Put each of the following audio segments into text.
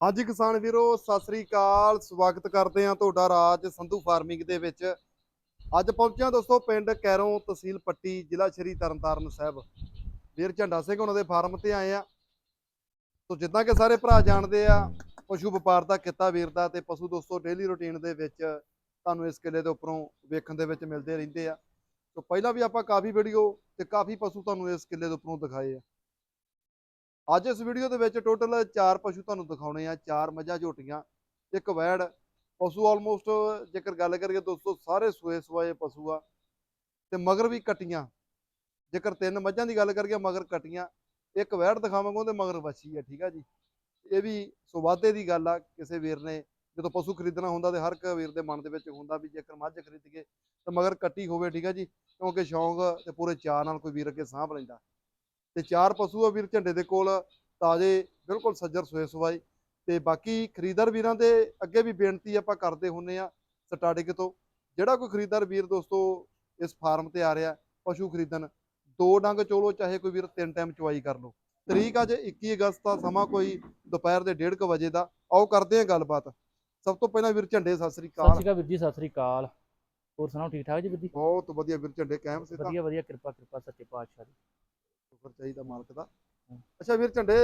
ਹਾਂਜੀ ਕਿਸਾਨ ਵੀਰੋ, ਸਤਿ ਸ੍ਰੀ ਅਕਾਲ। ਸਵਾਗਤ ਕਰਦੇ ਹਾਂ ਤੁਹਾਡਾ ਰਾਜ ਸੰਧੂ ਫਾਰਮਿੰਗ ਦੇ ਵਿੱਚ। ਅੱਜ ਪਹੁੰਚਿਆ ਦੋਸਤੋ ਪਿੰਡ ਕੈਰੋਂ ਤਹਿਸੀਲ ਪੱਟੀ, ਜ਼ਿਲ੍ਹਾ ਸ਼੍ਰੀ ਤਰਨਤਾਰਨ ਸਾਹਿਬ। ਵੀਰ ਝੰਡਾ ਸਿੰਘ ਉਹਨਾਂ ਦੇ ਫਾਰਮ ਤੇ ਆਏ ਆ ਤੋ ਜਿੱਦਾਂ ਕਿ ਸਾਰੇ ਭਰਾ ਜਾਣਦੇ ਆ, ਪਸ਼ੂ ਵਪਾਰ ਦਾ ਕਿੱਤਾ ਵੀਰ ਦਾ ਤੇ ਪਸ਼ੂ ਦੋਸਤੋ ਡੇਲੀ ਰੁਟੀਨ ਦੇ ਵਿੱਚ ਤੁਹਾਨੂੰ ਇਸ ਕਿਲੇ ਦੇ ਉੱਪਰੋਂ ਵੇਖਣ ਦੇ ਵਿੱਚ ਮਿਲਦੇ ਰਹਿੰਦੇ ਆ। ਤੋ ਪਹਿਲਾਂ ਵੀ ਆਪਾਂ ਕਾਫੀ ਵੀਡੀਓ ਤੇ ਕਾਫੀ ਪਸ਼ੂ ਤੁਹਾਨੂੰ ਇਸ ਕਿਲੇ ਦੇ ਉੱਪਰੋਂ ਦਿਖਾਏ ਆ। ਅੱਜ ਇਸ ਵੀਡੀਓ ਦੇ ਵਿੱਚ ਟੋਟਲ ਚਾਰ ਪਸ਼ੂ ਤੁਹਾਨੂੰ ਦਿਖਾਉਣੇ ਆ, ਚਾਰ ਮੱਝਾਂ, ਝੋਟੀਆਂ, ਇੱਕ ਵੈੜ। ਪਸ਼ੂ ਆਲਮੋਸਟ ਜੇਕਰ ਗੱਲ ਕਰੀਏ ਦੋਸਤੋ, ਸਾਰੇ ਸੂਏ ਸਵਾਏ ਪਸ਼ੂ ਆ ਤੇ ਮਗਰ ਵੀ ਕਟੀਆਂ। ਜੇਕਰ ਤਿੰਨ ਮੱਝਾਂ ਦੀ ਗੱਲ ਕਰੀਏ, ਮਗਰ ਕਟੀਆਂ, ਇੱਕ ਵੈੜ ਦਿਖਾਵਾਂਗੇ ਉਹਦੇ ਮਗਰ ਵੱਛੀ ਆ, ਠੀਕ ਆ ਜੀ। ਇਹ ਵੀ ਸੁਵਾਦੇ ਦੀ ਗੱਲ ਆ, ਕਿਸੇ ਵੀਰ ਨੇ ਜਦੋਂ ਪਸ਼ੂ ਖਰੀਦਣਾ ਹੁੰਦਾ ਤੇ ਹਰ ਇੱਕ ਵੀਰ ਦੇ ਮਨ ਦੇ ਵਿੱਚ ਹੁੰਦਾ ਵੀ ਜੇਕਰ ਮੱਝ ਖਰੀਦੀਏ ਤਾਂ ਮਗਰ ਕੱਟੀ ਹੋਵੇ, ਠੀਕ ਆ ਜੀ। ਕਿਉਂਕਿ ਸ਼ੌਂਕ ਤੇ ਪੂਰੇ ਚਾਅ ਨਾਲ ਕੋਈ ਵੀਰ ਅੱਗੇ ਸਾਂਭ ਲੈਂਦਾ। ਤੇ ਚਾਰ ਪਸ਼ੂ ਆ ਵੀਰ ਝੰਡੇ ਦੇ ਕੋਲ ਤਾਜ਼ੇ ਬਿਲਕੁਲ ਸੱਜਰ ਸੋਏ ਸਵਾਈ। ਤੇ ਬਾਕੀ ਖਰੀਦਦਾਰ ਵੀਰਾਂ ਦੇ ਅੱਗੇ ਵੀ ਬੇਨਤੀ ਆਪਾਂ ਕਰਦੇ ਹੁੰਨੇ ਆ ਸਟਾਰਟਿੰਗ ਤੋਂ। ਜਿਹੜਾ ਕੋਈ ਖਰੀਦਦਾਰ ਵੀਰ ਦੋਸਤੋ ਇਸ ਫਾਰਮ ਤੇ ਆ ਰਿਹਾ ਪਸ਼ੂ ਖਰੀਦਣ ਦੋ ਡੰਗ ਚੋਲੋ ਚਾਹੇ ਕੋਈ ਵੀਰ ਤਿੰਨ ਟਾਈਮ ਚਵਾਈ ਕਰ ਲਓ। ਤਰੀਕ ਅੱਜ 21 ਅਗਸਤ ਦਾ ਸਮਾਂ ਕੋਈ ਦੁਪਹਿਰ ਦੇ 1:30 ਵਜੇ ਦਾ। ਆਓ ਕਰਦੇ ਆ ਗੱਲਬਾਤ। ਸਭ ਤੋਂ ਪਹਿਲਾਂ ਵੀਰ ਝੰਡੇ ਸਤਿ ਸ੍ਰੀ ਸਤਿ ਅਕਾਲ ਸ਼੍ਰੀ ਅਕਾਲ ਵੀਰ ਜੀ ਸਤਿ ਸ਼੍ਰੀ ਅਕਾਲ। ਹੋਰ ਸੁਣਾਓ ਠੀਕ ਠਾਕ ਜੀ ਵੀਰ ਜੀ? ਬਹੁਤ ਵਧੀਆ ਵੀਰ ਝੰਡੇ ਕਾਇਮ ਸੇ ਤਾਂ। ਵਧੀਆ ਵਧੀਆ ਕਿਰਪਾ ਕਿਰਪਾ ਸੱਚੇ ਪਾਤਸ਼ਾਹ ਦੀ। ਸ਼ੁਕਰ ਚਾਹੀਦਾ ਮਾਲਕ ਦਾ। ਅੱਛਾ ਵੀਰ ਝੰਡੇ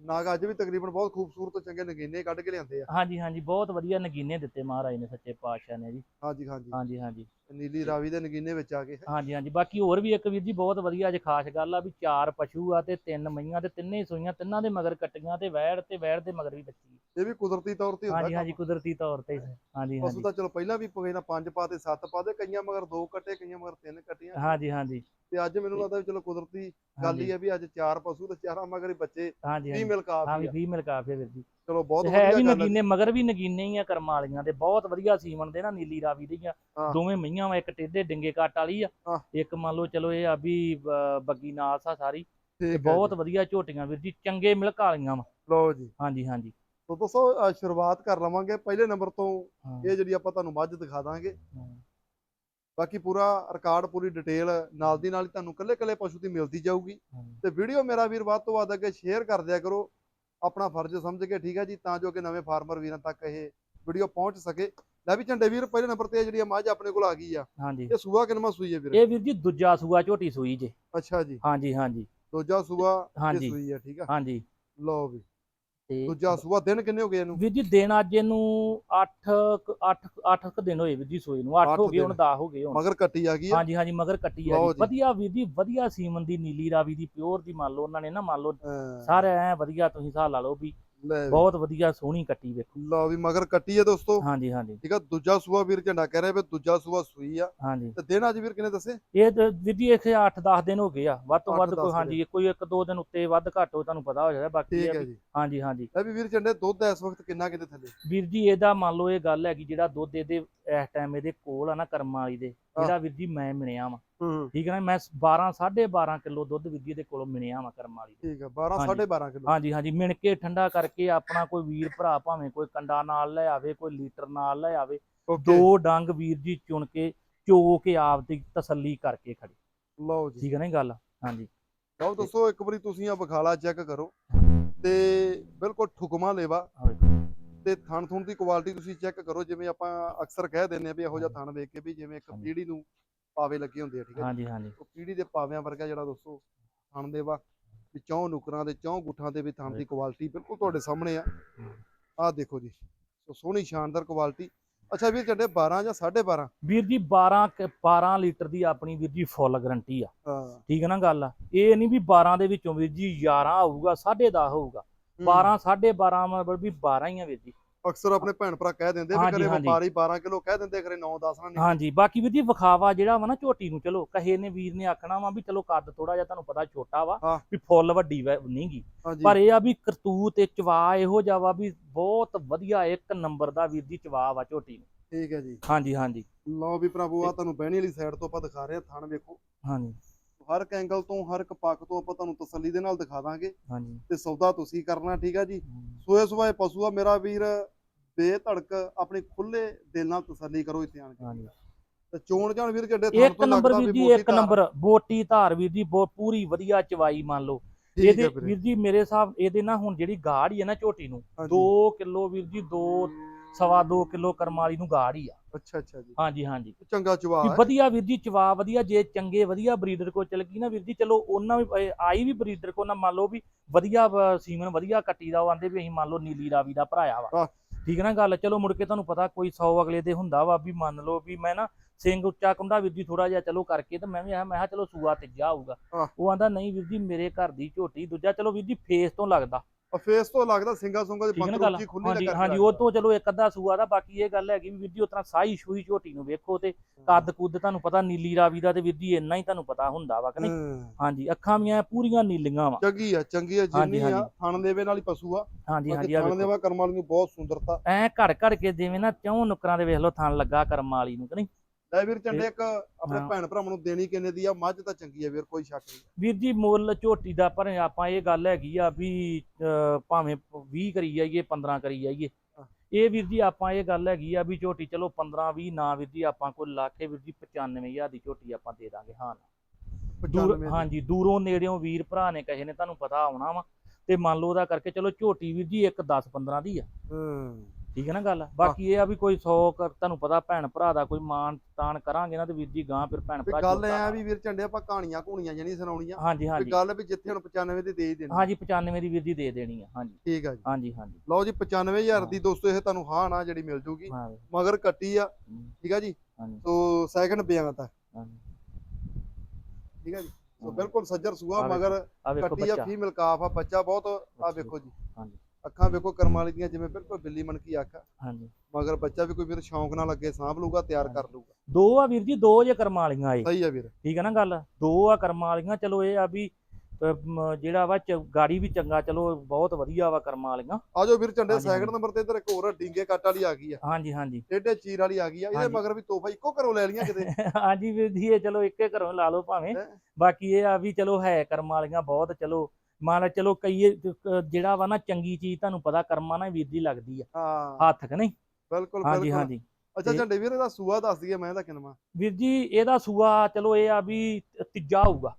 ਨਾਗ ਅੱਜ ਵੀ ਤਕਰੀਬਨ ਬਹੁਤ ਖੂਬਸੂਰਤ ਚੰਗੇ ਨਗੀਨੇ ਕੱਢ ਕੇ ਲਿਆਂਦੇ ਆ। ਹਾਂਜੀ ਹਾਂਜੀ ਬਹੁਤ ਵਧੀਆ ਨਗੀਨੇ ਦਿੱਤੇ ਮਹਾਰਾਜ ਨੇ ਸੱਚੇ ਪਾਤਸ਼ਾਹ ਨੇ ਜੀ। ਹਾਂਜੀ ਹਾਂਜੀ। ਹਾਂਜੀ ਹਾਂਜੀ। ਨੀਲੀ ਰਾਵੀ ਦੇ ਨਗੀਨੇ ਵਿੱਚ ਆ ਕੇ। ਹਾਂਜੀ ਹਾਂਜੀ। ਬਾਕੀ ਹੋਰ ਵੀ ਇੱਕ ਵੀਰ ਜੀ ਬਹੁਤ ਵਧੀਆ ਅੱਜ ਖਾਸ ਗੱਲ ਆ ਵੀ ਚਾਰ ਪਸ਼ੂ ਆ ਤੇ ਤਿੰਨ ਮਈਆਂ ਤੇ ਤਿੰਨੇ ਸੋਈਆਂ ਤਿੰਨਾਂ ਦੇ ਮਗਰ ਕੱਟੀਆਂ ਤੇ ਵੈੜ ਤੇ ਵੈੜ ਦੇ ਮਗਰ ਵੀ ਬੱਚੀ। ਇਹ ਵੀ ਕੁਦਰਤੀ ਤੌਰ ਤੇ ਹਾਂਜੀ ਹਾਂਜੀ ਕੁਦਰਤੀ ਤੌਰ ਤੇ। ਹਾਂਜੀ ਹਾਂਜੀ। ਪਸ਼ੂ ਤਾਂ ਚਲੋ ਪਹਿਲਾਂ ਵੀ ਪਗੇ ਨਾ ਪੰਜ ਪਾ ਤੇ ਸੱਤ ਪਾ ਦੇ ਕਈਆਂ ਮਗਰ ਦੋ ਕੱਟੇ ਕਈਆਂ ਮਗਰ ਤਿੰਨ ਕੱਟੀਆਂ। ਹਾਂਜੀ ਹਾਂਜੀ। ਤੇ ਅੱਜ ਮੈਨੂੰ ਲੱਗਦਾ ਚਲੋ ਕੁਦਰਤੀ ਗੱਲ ਹੀ ਆ ਵੀ ਅੱਜ ਚਾਰ ਪਸ਼ੂ ਤੇ ਚਾਰਾਂ ਮਗਰ ਬੱਚੇ ਫੀਮੇਲ ਕਾਫ ਹਾਂ ਫੀਮੇਲ ਕਾਫ ਹੈ ਵੀਰ ਚਲੋ ਬਹੁਤ ਵਧੀਆ ਹੈ ਵੀ ਨਗੀਨੇ ਮਗਰ ਵੀ ਨਗੀਨੇ ਹੀ ਆ ਕਰਮ ਵਾਲੀਆਂ ਦੇ ਬਹੁਤ ਵਧੀਆ ਸੀਮਨ ਦੇ ਨਾ ਨੀਲੀ ਰਾਵੀ ਦੀ ਆ। ਦੋਵੇਂ ਮਈਆਂ ਵਾ ਇੱਕ ਟੇਢੇ ਡਿੰਗੇ ਕੱਟ ਵਾਲੀ ਆ। ਇੱਕ ਮੰਨ ਲਓ ਚਲੋ ਇਹ ਆ ਵੀ ਬੱਗੀ ਨਾਸ ਆ ਸਾਰੀ। ਤੇ ਬਹੁਤ ਵਧੀਆ ਝੋਟੀਆਂ ਵੀਰ ਜੀ ਚੰਗੇ ਮਿਲਕ ਵਾਲੀਆਂ ਵਾ। ਲਓ ਜੀ। ਹਾਂਜੀ ਹਾਂਜੀ। ਤੋ ਦੋਸਤੋ ਸ਼ੁਰੂਆਤ ਕਰ ਲਵਾਂਗੇ। ਪਹਿਲੇ ਨੰਬਰ ਤੋਂ ਇਹ ਜਿਹੜੀ ਆਪਾਂ ਤੁਹਾਨੂੰ ਮੱਝ ਦਿਖਾ ਦਾਂਗੇ। ਬਾਕੀ ਪੂਰਾ ਰਿਕਾਰਡ ਪੂਰੀ ਡਿਟੇਲ ਨਾਲ ਦੀ ਨਾਲ ਹੀ ਤੁਹਾਨੂੰ ਕੱਲੇ ਕੱਲੇ ਪਸ਼ੂ ਦੀ ਮਿਲਦੀ ਜਾਊਗੀ। ਤੇ ਵੀਡੀਓ ਮੇਰਾ ਵੀਰ ਵੱਧ ਤੋਂ ਵੱਧ ਅੱਗੇ ਸ਼ੇਅਰ ਕਰ ਦਿਆ ਕਰੋ। ਆਪਣਾ ਫਰਜ਼ ਸਮਝ ਕੇ ਠੀਕ ਹੈ ਜੀ ਤਾਂ ਜੋ ਕਿ ਨਵੇਂ ਫਾਰਮਰ ਵੀਰਾਂ ਤੱਕ ਇਹ ਵੀਡੀਓ ਪਹੁੰਚ ਸਕੇ। ਲੈ ਵੀ ਝੰਡੇ ਵੀਰ ਪਹਿਲੇ ਨੰਬਰ ਤੇ ਜਿਹੜੀ ਮੱਝ ਆਪਣੇ ਕੋਲ ਆ ਗਈ ਆ। ਹਾਂਜੀ। ਇਹ ਸੂਆ ਕਿਨਮਾ ਸੂਈ ਹੈ ਵੀਰ? ਇਹ ਵੀਰ ਜੀ ਦੂਜਾ ਸੂਆ ਝੋਟੀ ਸੂਈ ਜੇ। ਅੱਛਾ ਜੀ। ਹਾਂਜੀ ਹਾਂਜੀ। ਦੂਜਾ ਸੂਆ ਇਹ ਹਾਂਜੀ ਸੂਈ ਹੈ ਠੀਕ ਆ। ਹਾਂਜੀ। ਲਓ ਵੀ। ਤੇ ਦੂਜਾ ਸੂਆ ਦਿਨ ਕਿੰਨੇ ਹੋ ਗਏ ਇਹਨੂੰ? ਵੀਰ ਜੀ ਦਿਨ ਅੱਜ ਇਹਨੂੰ 8 8 8 ਕੁ ਦਿਨ ਹੋਏ ਵੀਰ ਜੀ ਸੂਈ ਨੂੰ। 8 ਅੱਠ ਹੋ ਗਏ ਹੁਣ ਦਿਨ। 10 ਹੋ ਗਏ ਹੁਣ। ਮਗਰ ਕੱਟੀ ਆ ਗਈ ਹਾਂਜੀ ਹਾਂਜੀ ਮਗਰ ਕੱਟੀ ਆ ਜੀ। ਵਧੀਆ ਵੀਰ ਜੀ ਵਧੀਆ ਸੀਮਨ ਦੀ ਨੀਲੀ ਰਾਵੀ ਦੀ ਪਿਓਰ ਦੀ ਮੰਨ ਲਓ ਉਹਨਾਂ ਨੇ ਨਾ ਮੰਨ ਲਓ ਸਾਰੇ ਐ ਵਧੀਆ ਤੁਸੀਂ ਹਿਸਾਬ ਲਾ ਲਓ ਵੀ ਲੈ ਵੀ। ਬਹੁਤ ਵਧੀਆ ਸੋਹਣੀ ਕੱਟੀ ਵੇਖੋ। ਲਓ ਵੀ ਮਗਰ ਕੱਟੀ ਹੈ ਦੋਸਤੋ। ਹਾਂਜੀ ਹਾਂਜੀ। ਠੀਕ ਆ ਦੂਜਾ ਸੂਆ ਵੀਰ ਝੰਡਾ ਕਹਿ ਰਿਹਾ ਵੀ ਦੂਜਾ ਸੂਆ ਸੂਈ ਆ। ਹਾਂਜੀ। ਤੇ ਦਿਨ ਅੱਜ ਵੀਰ ਕਿਨੇ ਦੱਸੇ? ਇਹ ਤੇ ਵੀਰ ਜੀ ਇੱਥੇ 8-10 ਦਿਨ ਹੋ ਗਏ ਆ। ਵੱਧ ਤੋਂ ਵੱਧ ਕੋਈ ਦਿਨ। ਹਾਂਜੀ ਕੋਈ ਇੱਕ ਦੋ ਦਿਨ ਉੱਤੇ ਵੱਧ ਘੱਟ ਹੋ ਤੁਹਾਨੂੰ ਪਤਾ ਹੋ ਜਾਏਗਾ ਬਾਕੀ ਇਹ ਠੀਕ ਆ ਹੈ ਵੀ- ਜੀ। ਹਾਂਜੀ ਹਾਂਜੀ। ਲੈ ਵੀ ਵੀਰ ਝੰਡੇ ਦੁੱਧ ਇਸ ਵਕਤ ਕਿੰਨਾ ਕਿਤੇ ਥੱਲੇ? ਵੀਰ ਜੀ ਇਹਦਾ ਮੰਨ ਲਓ ਇਹ ਗੱਲ ਹੈਗੀ ਜਿਹੜਾ ਦੁੱਧ ਇਹਦੇ ਇਸ ਟਾਈਮ ਇਹਦੇ ਕੋਲ ਆ ਨਾ ਕਰਮਾਂ ਵਾਲੀ ਦੇ। ਜਿਹੜਾ ਵੀਰ ਜੀ ਮੈਂ ਮਿਣਿਆ ਵਾ। ਹੂੰ ਠੀਕ ਹੈ ਨਾ ਮੈਂ 12 12.5 ਕਿਲੋ ਦੁੱਧ ਵੀਰ ਜੀ ਇਹਦੇ ਕੋਲੋਂ ਮਿਣਿਆ ਵਾ ਕਰਮਾਂ ਵਾਲੀ ਦੇ ਠੀਕ ਆ 12 ਹਾਂਜੀ। 12.5 ਕਿਲੋ। ਹਾਂਜੀ ਹਾਂਜੀ ਮਿਣ ਕੇ ਠੰਡਾ ਕਰਕੇ ਆਪਣਾ ਕੋਈ ਵੀਰ ਭਰਾ ਭਾਵੇਂ ਕੋਈ ਕੰਡਾ ਨਾਲ ਲੈ ਆਵੇ ਕੋਈ ਲੀਟਰ ਨਾਲ ਲੈ ਆਵੇ ਦੋ ਡੰਗ ਵੀਰ ਜੀ ਚੁਣ ਕੇ ਚੋ ਕੇ ਆਪ ਦੀ ਤਸੱਲੀ ਕਰਕੇ ਖੜੀ। ਲਓ ਜੀ। ਠੀਕ ਹੈ ਨਾ ਗੱਲ? ਹਾਂਜੀ। ਲਓ ਦੋਸਤੋ ਇੱਕ ਵਾਰੀ ਤੁਸੀਂ ਆ ਬਖਾਲਾ ਚੈੱਕ ਕਰੋ। ਤੇ ਬਿਲਕੁਲ ਠੁਕਮਾ ਲੇਵਾ। ਤੇ ਥਣ ਥੁਣ ਦੀ ਕੁਆਲਿਟੀ ਤੁਸੀਂ ਚੈੱਕ ਕਰੋ ਜਿਵੇਂ ਆਪਾਂ ਅਕਸਰ ਕਹਿ ਦਿੰਦੇ ਆ ਵੀ ਇਹੋ ਜਿਹਾ ਥਣ ਵੇਖ ਕੇ ਵੀ ਜਿਵੇਂ ਇੱਕ। ਪੀੜੀ ਨੂੰ ਪਾਵੇ ਲੱਗੇ ਹੁੰਦੇ ਆ ਠੀਕ ਹੈ ਹਾਂਜੀ ਹਾਂਜੀ। ਉਹ ਪੀੜੀ ਦੇ ਪਾਵਿਆਂ ਵਰਗਾ ਜਿਹੜਾ ਦੋਸਤੋ ਥਣ ਦੇ ਵਾ ਵੀ ਚੌਂ ਨੁਕਰਾਂ ਦੇ ਚੌਂ ਗੁੱਠਾਂ ਦੇ ਵੀ ਥਣ ਦੀ ਕੁਆਲਿਟੀ ਬਿਲਕੁਲ ਤੁਹਾਡੇ ਸਾਹਮਣੇ ਆ। ਆਹ ਦੇਖੋ ਜੀ ਸੋ ਸੋਹਣੀ ਸ਼ਾਨਦਾਰ ਕੁਆਲਿਟੀ ਅੱਛਾ ਵੀਰ ਚੱਡੇ 12 ਜਾਂ 12.5 ਵੀਰ ਜੀ 12 ਕ- 12 ਲੀਟਰ ਦੀ ਆਪਣੀ ਵੀਰ ਜੀ ਫੁੱਲ ਗਰੰਟੀ ਆ। ਹਾਂ। ਠੀਕ ਹੈ ਨਾ ਗੱਲ? ਇਹ ਨਹੀਂ ਵੀ 12 ਦੇ ਵਿੱਚੋਂ ਵੀਰ ਜੀ 11 ਆਊਗਾ 10.5 ਹੋਊਗਾ। 12 12.5 ਮਤਲਬ ਵੀ 12 ਹੀ ਆ ਵੀਰ ਜੀ। ਅਕਸਰ ਆਪਣੇ ਭੈਣ ਭਰਾ ਕਹਿ ਦਿੰਦੇ ਵੀ ਕਰੇ। ਵਪਾਰੀ 12 ਕਿਲੋ ਕਹਿ ਦਿੰਦੇ ਕਰੇ 9 10 ਨਾ ਨਹੀਂ। ਹਾਂਜੀ ਬਾਕੀ ਵੀਰ ਜੀ ਵਿਖਾਵਾ ਜਿਹੜਾ ਵਾ ਨਾ ਝੋਟੀ ਨੂੰ ਚਲੋ ਕਹੇ ਨੇ ਵੀਰ ਨੇ ਆਖਣਾ ਵਾ ਵੀ ਚਲੋ ਕੱਦ ਥੋੜਾ ਜਿਹਾ ਤੁਹਾਨੂੰ ਪਤਾ ਛੋਟਾ ਵਾ। ਵੀ ਫੁੱਲ ਵੱਡੀ ਨਹੀਂਗੀ ਪਰ ਇਹ ਆ ਵੀ ਕਰਤੂਤ ਤੇ ਚਵਾ ਇਹੋ ਜਿਹਾ ਵਾ ਵੀ ਬਹੁਤ ਵਧੀਆ ਇੱਕ ਨੰਬਰ ਦਾ ਵੀਰ ਜੀ ਚਵਾ ਵਾ ਝੋਟੀ ਨੂੰ। ਠੀਕ ਹੈ ਜੀ। ਹਾਂਜੀ ਹਾਂਜੀ। ਲਓ ਵੀ ਭਰਾਵੋ ਆ ਤੁਹਾਨੂੰ ਬਹਿਣੀ ਵਾਲੀ ਸਾਈਡ ਤੋਂ ਆਪਾਂ ਦਿਖਾ ਰਹੇ ਹਾਂ ਥਣ ਵੇਖੋ। ਹਾਂਜੀ। ਹਰ ਇੱਕ ਐਂਗਲ ਤੋਂ ਹਰ ਇੱਕ ਪੱਖ ਤੋਂ ਆਪਾਂ ਤੁਹਾਨੂੰ ਤਸੱਲੀ ਦੇ ਨਾਲ ਦਿਖਾ ਦਾਂਗੇ। ਹਾਂਜੀ। ਤੇ ਸੌਦਾ ਤੁਸੀਂ ਕਰਨਾ ਠੀਕ ਆ ਜੀ? ਸੋਏ ਸੋਏ ਪਸ਼ੂ ਆ ਮੇਰਾ ਵੀਰ ਬੇਧੜਕ ਆਪਣੀ ਖੁੱਲੇ ਦਿਲ ਨਾਲ ਤਸੱਲੀ ਕਰੋ ਇੱਥੇ ਆਣ ਕੇ। ਹਾਂਜੀ। ਤੇ ਚੋਣ ਜਾਣ ਵੀਰ ਥਣ ਇੱਕ ਤੋਂ ਨੰਬਰ ਲੱਗਦਾ ਵੀ ਜੀ ਮੋਟੀ ਇੱਕ। ਨੰਬਰ ਬੋਟੀ ਧਾਰ ਵੀਰ ਜੀ ਪੂਰੀ ਵਧੀਆ ਚਵਾਈ ਮੰਨ ਲਓ। ਇਹਦੇ ਵੀਰੇ। ਜੀ ਮੇਰੇ ਹਿਸਾਬ ਇਹਦੇ ਨਾ ਹੁਣ ਜਿਹੜੀ ਗਾੜ ਹੀ ਹੈ ਨਾ ਝੋਟੀ ਨੂੰ ਹਾਂਜੀ। 2 ਕਿਲੋ ਵੀਰ ਜੀ 2 ਸਵਾ 2 ਕਿਲੋ ਕਰਮ ਵਾਲੀ ਨੂੰ ਗਾੜ ਹੀ ਆ। ਅੱਛਾ ਅੱਛਾ ਜੀ। ਹਾਂਜੀ ਹਾਂਜੀ। ਚੰਗਾ ਚਵਾ ਹੈ। ਵਧੀਆ ਵੀਰ ਜੀ ਚਵਾ ਵਧੀਆ ਜੇ ਚੰਗੇ ਵਧੀਆ ਬਰੀਡਰ ਕੋ ਚਲ ਗਈ ਨਾ ਵੀਰ ਜੀ ਚਲੋ ਉਹਨਾਂ ਵੀ ਆਈ ਵੀ ਬਰੀਡਰ ਕੋ ਨਾ ਮੰਨ ਲਓ ਵੀ ਵਧੀਆ ਸੀਮਨ ਵਧੀਆ ਕੱਟੀ ਦਾ ਉਹ ਆਂਦੇ ਵੀ ਅਸੀਂ ਮੰਨ ਲਓ ਨੀਲੀ ਰਾਵੀ ਦਾ ਭਰਾਇਆ ਵਾ। ਠੀਕ ਹੈ ਨਾ ਗੱਲ? ਚਲੋ ਮੁੜ ਕੇ ਤੁਹਾਨੂੰ ਪਤਾ ਕੋਈ 100 ਅਗਲੇ ਦੇ ਹੁੰਦਾ ਵਾ ਵੀ ਮੰਨ ਲਓ ਵੀ ਮੈਂ ਨਾ ਸਿੰਘ ਉੱਚਾ ਕੁੰਡਾ ਵੀਰ ਜੀ ਥੋੜਾ ਜਿਹਾ ਚਲੋ ਕਰਕੇ ਤੇ ਮੈਂ ਵੀ ਆ ਮੈਂ ਕਿਹਾ ਚਲੋ ਸੂਆ ਤੀਜਾ ਆਊਗਾ। ਉਹ ਆਂਦਾ ਨਹੀਂ ਵੀਰ ਜੀ ਮੇਰੇ ਘਰ ਦੀ ਝੋਟੀ ਦੂਜਾ ਚਲੋ ਵੀਰ ਜੀ ਫੇਸ ਤੋਂ ਲੱਗਦਾ। ਫੇਸ ਤੋਂ ਲੱਗਦਾ ਸਿੰਗਾ ਸੁੰਗਾ ਦੀ ਗੱਲ? ਉੱਚੀ ਖੁੱਲੀ ਹਾਂਜੀ ਹਾਂਜੀ ਉਹ ਤੋਂ ਚਲੋ ਇੱਕ ਅੱਧਾ ਸੂਆ ਦਾ ਬਾਕੀ ਇਹ ਗੱਲ ਹੈਗੀ ਵੀ ਵੀਰ ਜੀ ਉਤਨਾ ਸਾਈ ਸ਼ੂਈ ਝੋਟੀ ਨੂੰ ਵੇਖੋ ਤੇ ਕੱਦ ਕੁੱਦ ਤੁਹਾਨੂੰ ਪਤਾ ਨੀਲੀ ਰਾਵੀ ਦਾ ਤੇ ਵੀਰ ਜੀ ਇੰਨਾ ਹੀ ਤੁਹਾਨੂੰ ਪਤਾ ਹੁੰਦਾ ਵਾ ਕਿ ਨਹੀਂ? ਹਾਂਜੀ ਅੱਖਾਂ ਮੀਆਂ ਪੂਰੀਆਂ ਨੀਲੀਆਂ ਵਾ। ਚੰਗੀ ਆ ਚੰਗੀ ਆ ਜਿੰਨੀ ਆ। ਥਣ ਦੇਵੇ ਨਾਲ ਹੀ ਪਸ਼ੂ ਆ। ਹਾਂਜੀ ਹਾਂਜੀ ਆ ਥਣ ਦੇਵਾ ਕਰਮ ਵਾਲੀ ਨੂੰ ਬਹੁਤ ਸੁੰਦਰਤਾ। ਐ ਘੜ ਘੜ ਕੇ ਜਿਵੇਂ ਨਾ ਚੌਂ ਨੁਕਰਾਂ ਦੇ ਵੇਖ ਲਓ ਥਣ ਲੱਗਾ ਕਰਮ ਵਾਲੀ ਨੂੰ ਕਿ ਨਹੀਂ? ਲੈ ਵੀਰ ਚੰਡੇ ਇੱਕ ਆਪਣੇ। ਭੈਣ ਭਰਾਵਾਂ ਨੂੰ ਦੇਣੀ ਕਿੰਨੇ ਦੀ ਆ ਮੱਝ ਤਾਂ ਚੰਗੀ ਆ ਵੀਰ ਕੋਈ ਸ਼ੱਕ ਨਹੀਂ ਵੀਰ ਜੀ ਮੁੱਲ ਝੋਟੀ ਦਾ ਪਰ ਆਪਾਂ ਇਹ ਗੱਲ ਹੈਗੀ ਆ ਵੀ ਭਾਵੇਂ 20 ਕਰੀ ਜਾਈਏ 15 ਕਰੀ ਜਾਈਏ। ਇਹ ਵੀਰ ਜੀ ਆਪਾਂ ਇਹ ਗੱਲ ਹੈਗੀ ਆ ਵੀ ਝੋਟੀ ਚਲੋ 15 20 ਨਾ ਵੀਰ ਜੀ ਆਪਾਂ ਕੋਈ ਲਾਖੇ ਵੀਰ ਜੀ 95000 ਦੀ ਝੋਟੀ ਆਪਾਂ ਦੇ ਦਾਂਗੇ ਹਾਂ ਦੂਰ 95 ਦੀ। ਹਾਂਜੀ ਦੂਰੋਂ ਨੇੜਿਓਂ ਵੀਰ ਭਰਾ ਨੇ ਕਹੇ ਨੇ ਤੁਹਾਨੂੰ ਪਤਾ ਆਉਣਾ ਵਾ ਤੇ ਮੰਨ ਲਓ ਉਹਦਾ ਕਰਕੇ ਚਲੋ ਝੋਟੀ ਵੀਰ ਜੀ ਇੱਕ 10 15 ਦੀ ਆ ਹੂੰ ਠੀਕ ਹੈ ਨਾ ਗੱਲ? ਬਾਕੀ ਇਹ ਆ ਵੀ ਕੋਈ 100 ਤੁਹਾਨੂੰ ਪਤਾ ਭੈਣ ਭਰਾ ਦਾ ਕੋਈ ਮਾਨ ਤਾਨ ਕਰਾਂਗੇ ਨਾ ਤੇ ਵੀਰ ਜੀ ਗਾਂ ਫਿਰ ਭੈਣ ਭਰਾ ਗੱਲ ਐ ਆ ਵੀ ਵੀਰ ਚੰਡੇ ਆਪਾਂ ਕਹਾਣੀਆਂ ਕਹਾਣੀਆਂ ਜਣੀ ਸੁਣਾਉਣੀਆਂ। ਹਾਂਜੀ ਹਾਂਜੀ। ਗੱਲ ਵੀ ਜਿੱਥੇ ਹੁਣ 95 ਦੀ ਦੇ ਹੀ ਦੇਣੀ। ਹਾਂਜੀ 95 ਦੀ ਵੀਰ ਜੀ ਦੇ ਦੇਣੀ ਆ ਹਾਂਜੀ। ਠੀਕ ਆ ਜੀ। ਹਾਂਜੀ ਹਾਂਜੀ। ਲਓ ਜੀ 95000 ਦੀ ਦੋਸਤੋ ਇਹ ਤੁਹਾਨੂੰ ਹਾਂ ਨਾ ਜਿਹੜੀ ਮਿਲ ਜੂਗੀ। ਮਗਰ ਕੱਟੀ ਆ। ਠੀਕ ਆ ਜੀ? ਸੋ ਸੈਕਿੰਡ ਬਿਆਨ ਤਾਂ। ਹਾਂਜੀ। ਠੀਕ ਆ ਜੀ? ਸੋ। ਬਿਲਕੁਲ ਸੱਜਰ ਸੂਆ ਆ ਮਗਰ ਆ ਕੱਟੀ ਆ ਫੀਮੇਲ ਕਾਫ ਆ ਬੱਚਾ ਬਹੁਤ। ਆ ਵੇਖੋ ਜੀ। ਹਾਂਜੀ। ਅੱਖਾਂ ਵੇਖੋ ਕਰਮ ਵਾਲੀ ਦੀਆਂ ਜਿਵੇਂ ਬਿਲਕੁਲ ਬਿੱਲੀ ਮਣਕੀ ਅੱਖ ਆ। ਹਾਂਜੀ। ਮਗਰ ਬੱਚਾ ਵੀ ਕੋਈ ਵੀਰ ਸ਼ੌਂਕ ਨਾਲ ਲੱਗੇ ਸਾਂਭ ਲੂਗਾ ਤਿਆਰ ਕਰ ਲੂਗਾ ਦੋ ਆ ਵੀਰ ਜੀ ਦੋ ਜੇ ਕਰਮਾਂ ਵਾਲੀਆਂ ਏ ਸਹੀ ਆ ਵੀਰ। ਠੀਕ ਹੈ ਨਾ ਗੱਲ? ਦੋ ਆ ਕਰਮਾਂ ਵਾਲੀਆਂ ਚਲੋ ਇਹ ਆ ਵੀ ਜਿਹੜਾ ਵਾ ਚ- ਗਾੜੀ ਵੀ ਚੰਗਾ ਚਲੋ ਬਹੁਤ ਵਧੀਆ ਵਾ ਕਰਮਾਂ ਵਾਲੀਆਂ। ਆਜੋ ਵੀਰ ਝੰਡੇ ਹਾਂਜੀ, ਸੈਕਿੰਡ। ਨੰਬਰ ਤੇ ਇੱਧਰ ਇੱਕ ਹੋਰ ਡੀਂਗੇ ਕੱਟ ਵਾਲੀ ਆ ਗਈ ਆ। ਹਾਂਜੀ ਹਾਂਜੀ। ਟੇਡੇ ਚੀਰ ਵਾਲੀ ਆ ਗਈ ਆ ਇਹਦੇ ਹਾਂਜੀ। ਮਗਰ ਵੀ ਤੋਹਫਾ ਇੱਕੋ ਘਰੋਂ ਲੈ ਲੀਆਂ ਕਿਤੇ। ਹਾਂਜੀ ਵੀਰ ਜੀ ਇਹ ਚਲੋ ਇੱਕੇ ਘਰੋਂ ਲਾ ਲਓ ਭਾਵੇਂ। ਹੈਂ। ਬਾਕੀ ਇਹ ਆ ਵੀ ਚਲੋ ਹੈ ਕਰਮਾਂ ਵਾਲੀਆਂ ਬਹੁਤ ਚਲੋ ਮੰਨ ਲਾ ਚਲੋ ਕਈ ਜਿਹੜਾ ਵਾ ਨਾ ਚੰਗੀ ਚੀਜ਼ ਤੁਹਾਨੂੰ ਪਤਾ ਕਰਮਾਂ ਨਾਲ ਵੀਰ ਦੀ ਲੱਗਦੀ ਆ। ਹਾਂ। ਹੱਥ ਕਿ ਨਹੀਂ? ਬਿਲਕੁਲ ਹਾਂਜੀ ਹਾਂਜੀ। ਅੱਛਾ ਝੰਡੇ ਵੀਰ ਇਹਦਾ ਸੂਆ ਦੱਸ ਦਈਏ ਮੈਂ ਇਹਦਾ ਕਿੰਨਾ ਵੀਰ ਜੀ ਇਹਦਾ ਸੂਆ ਚਲੋ ਇਹ ਆ ਵੀ ਤੀਜਾ ਹੋਊਗਾ।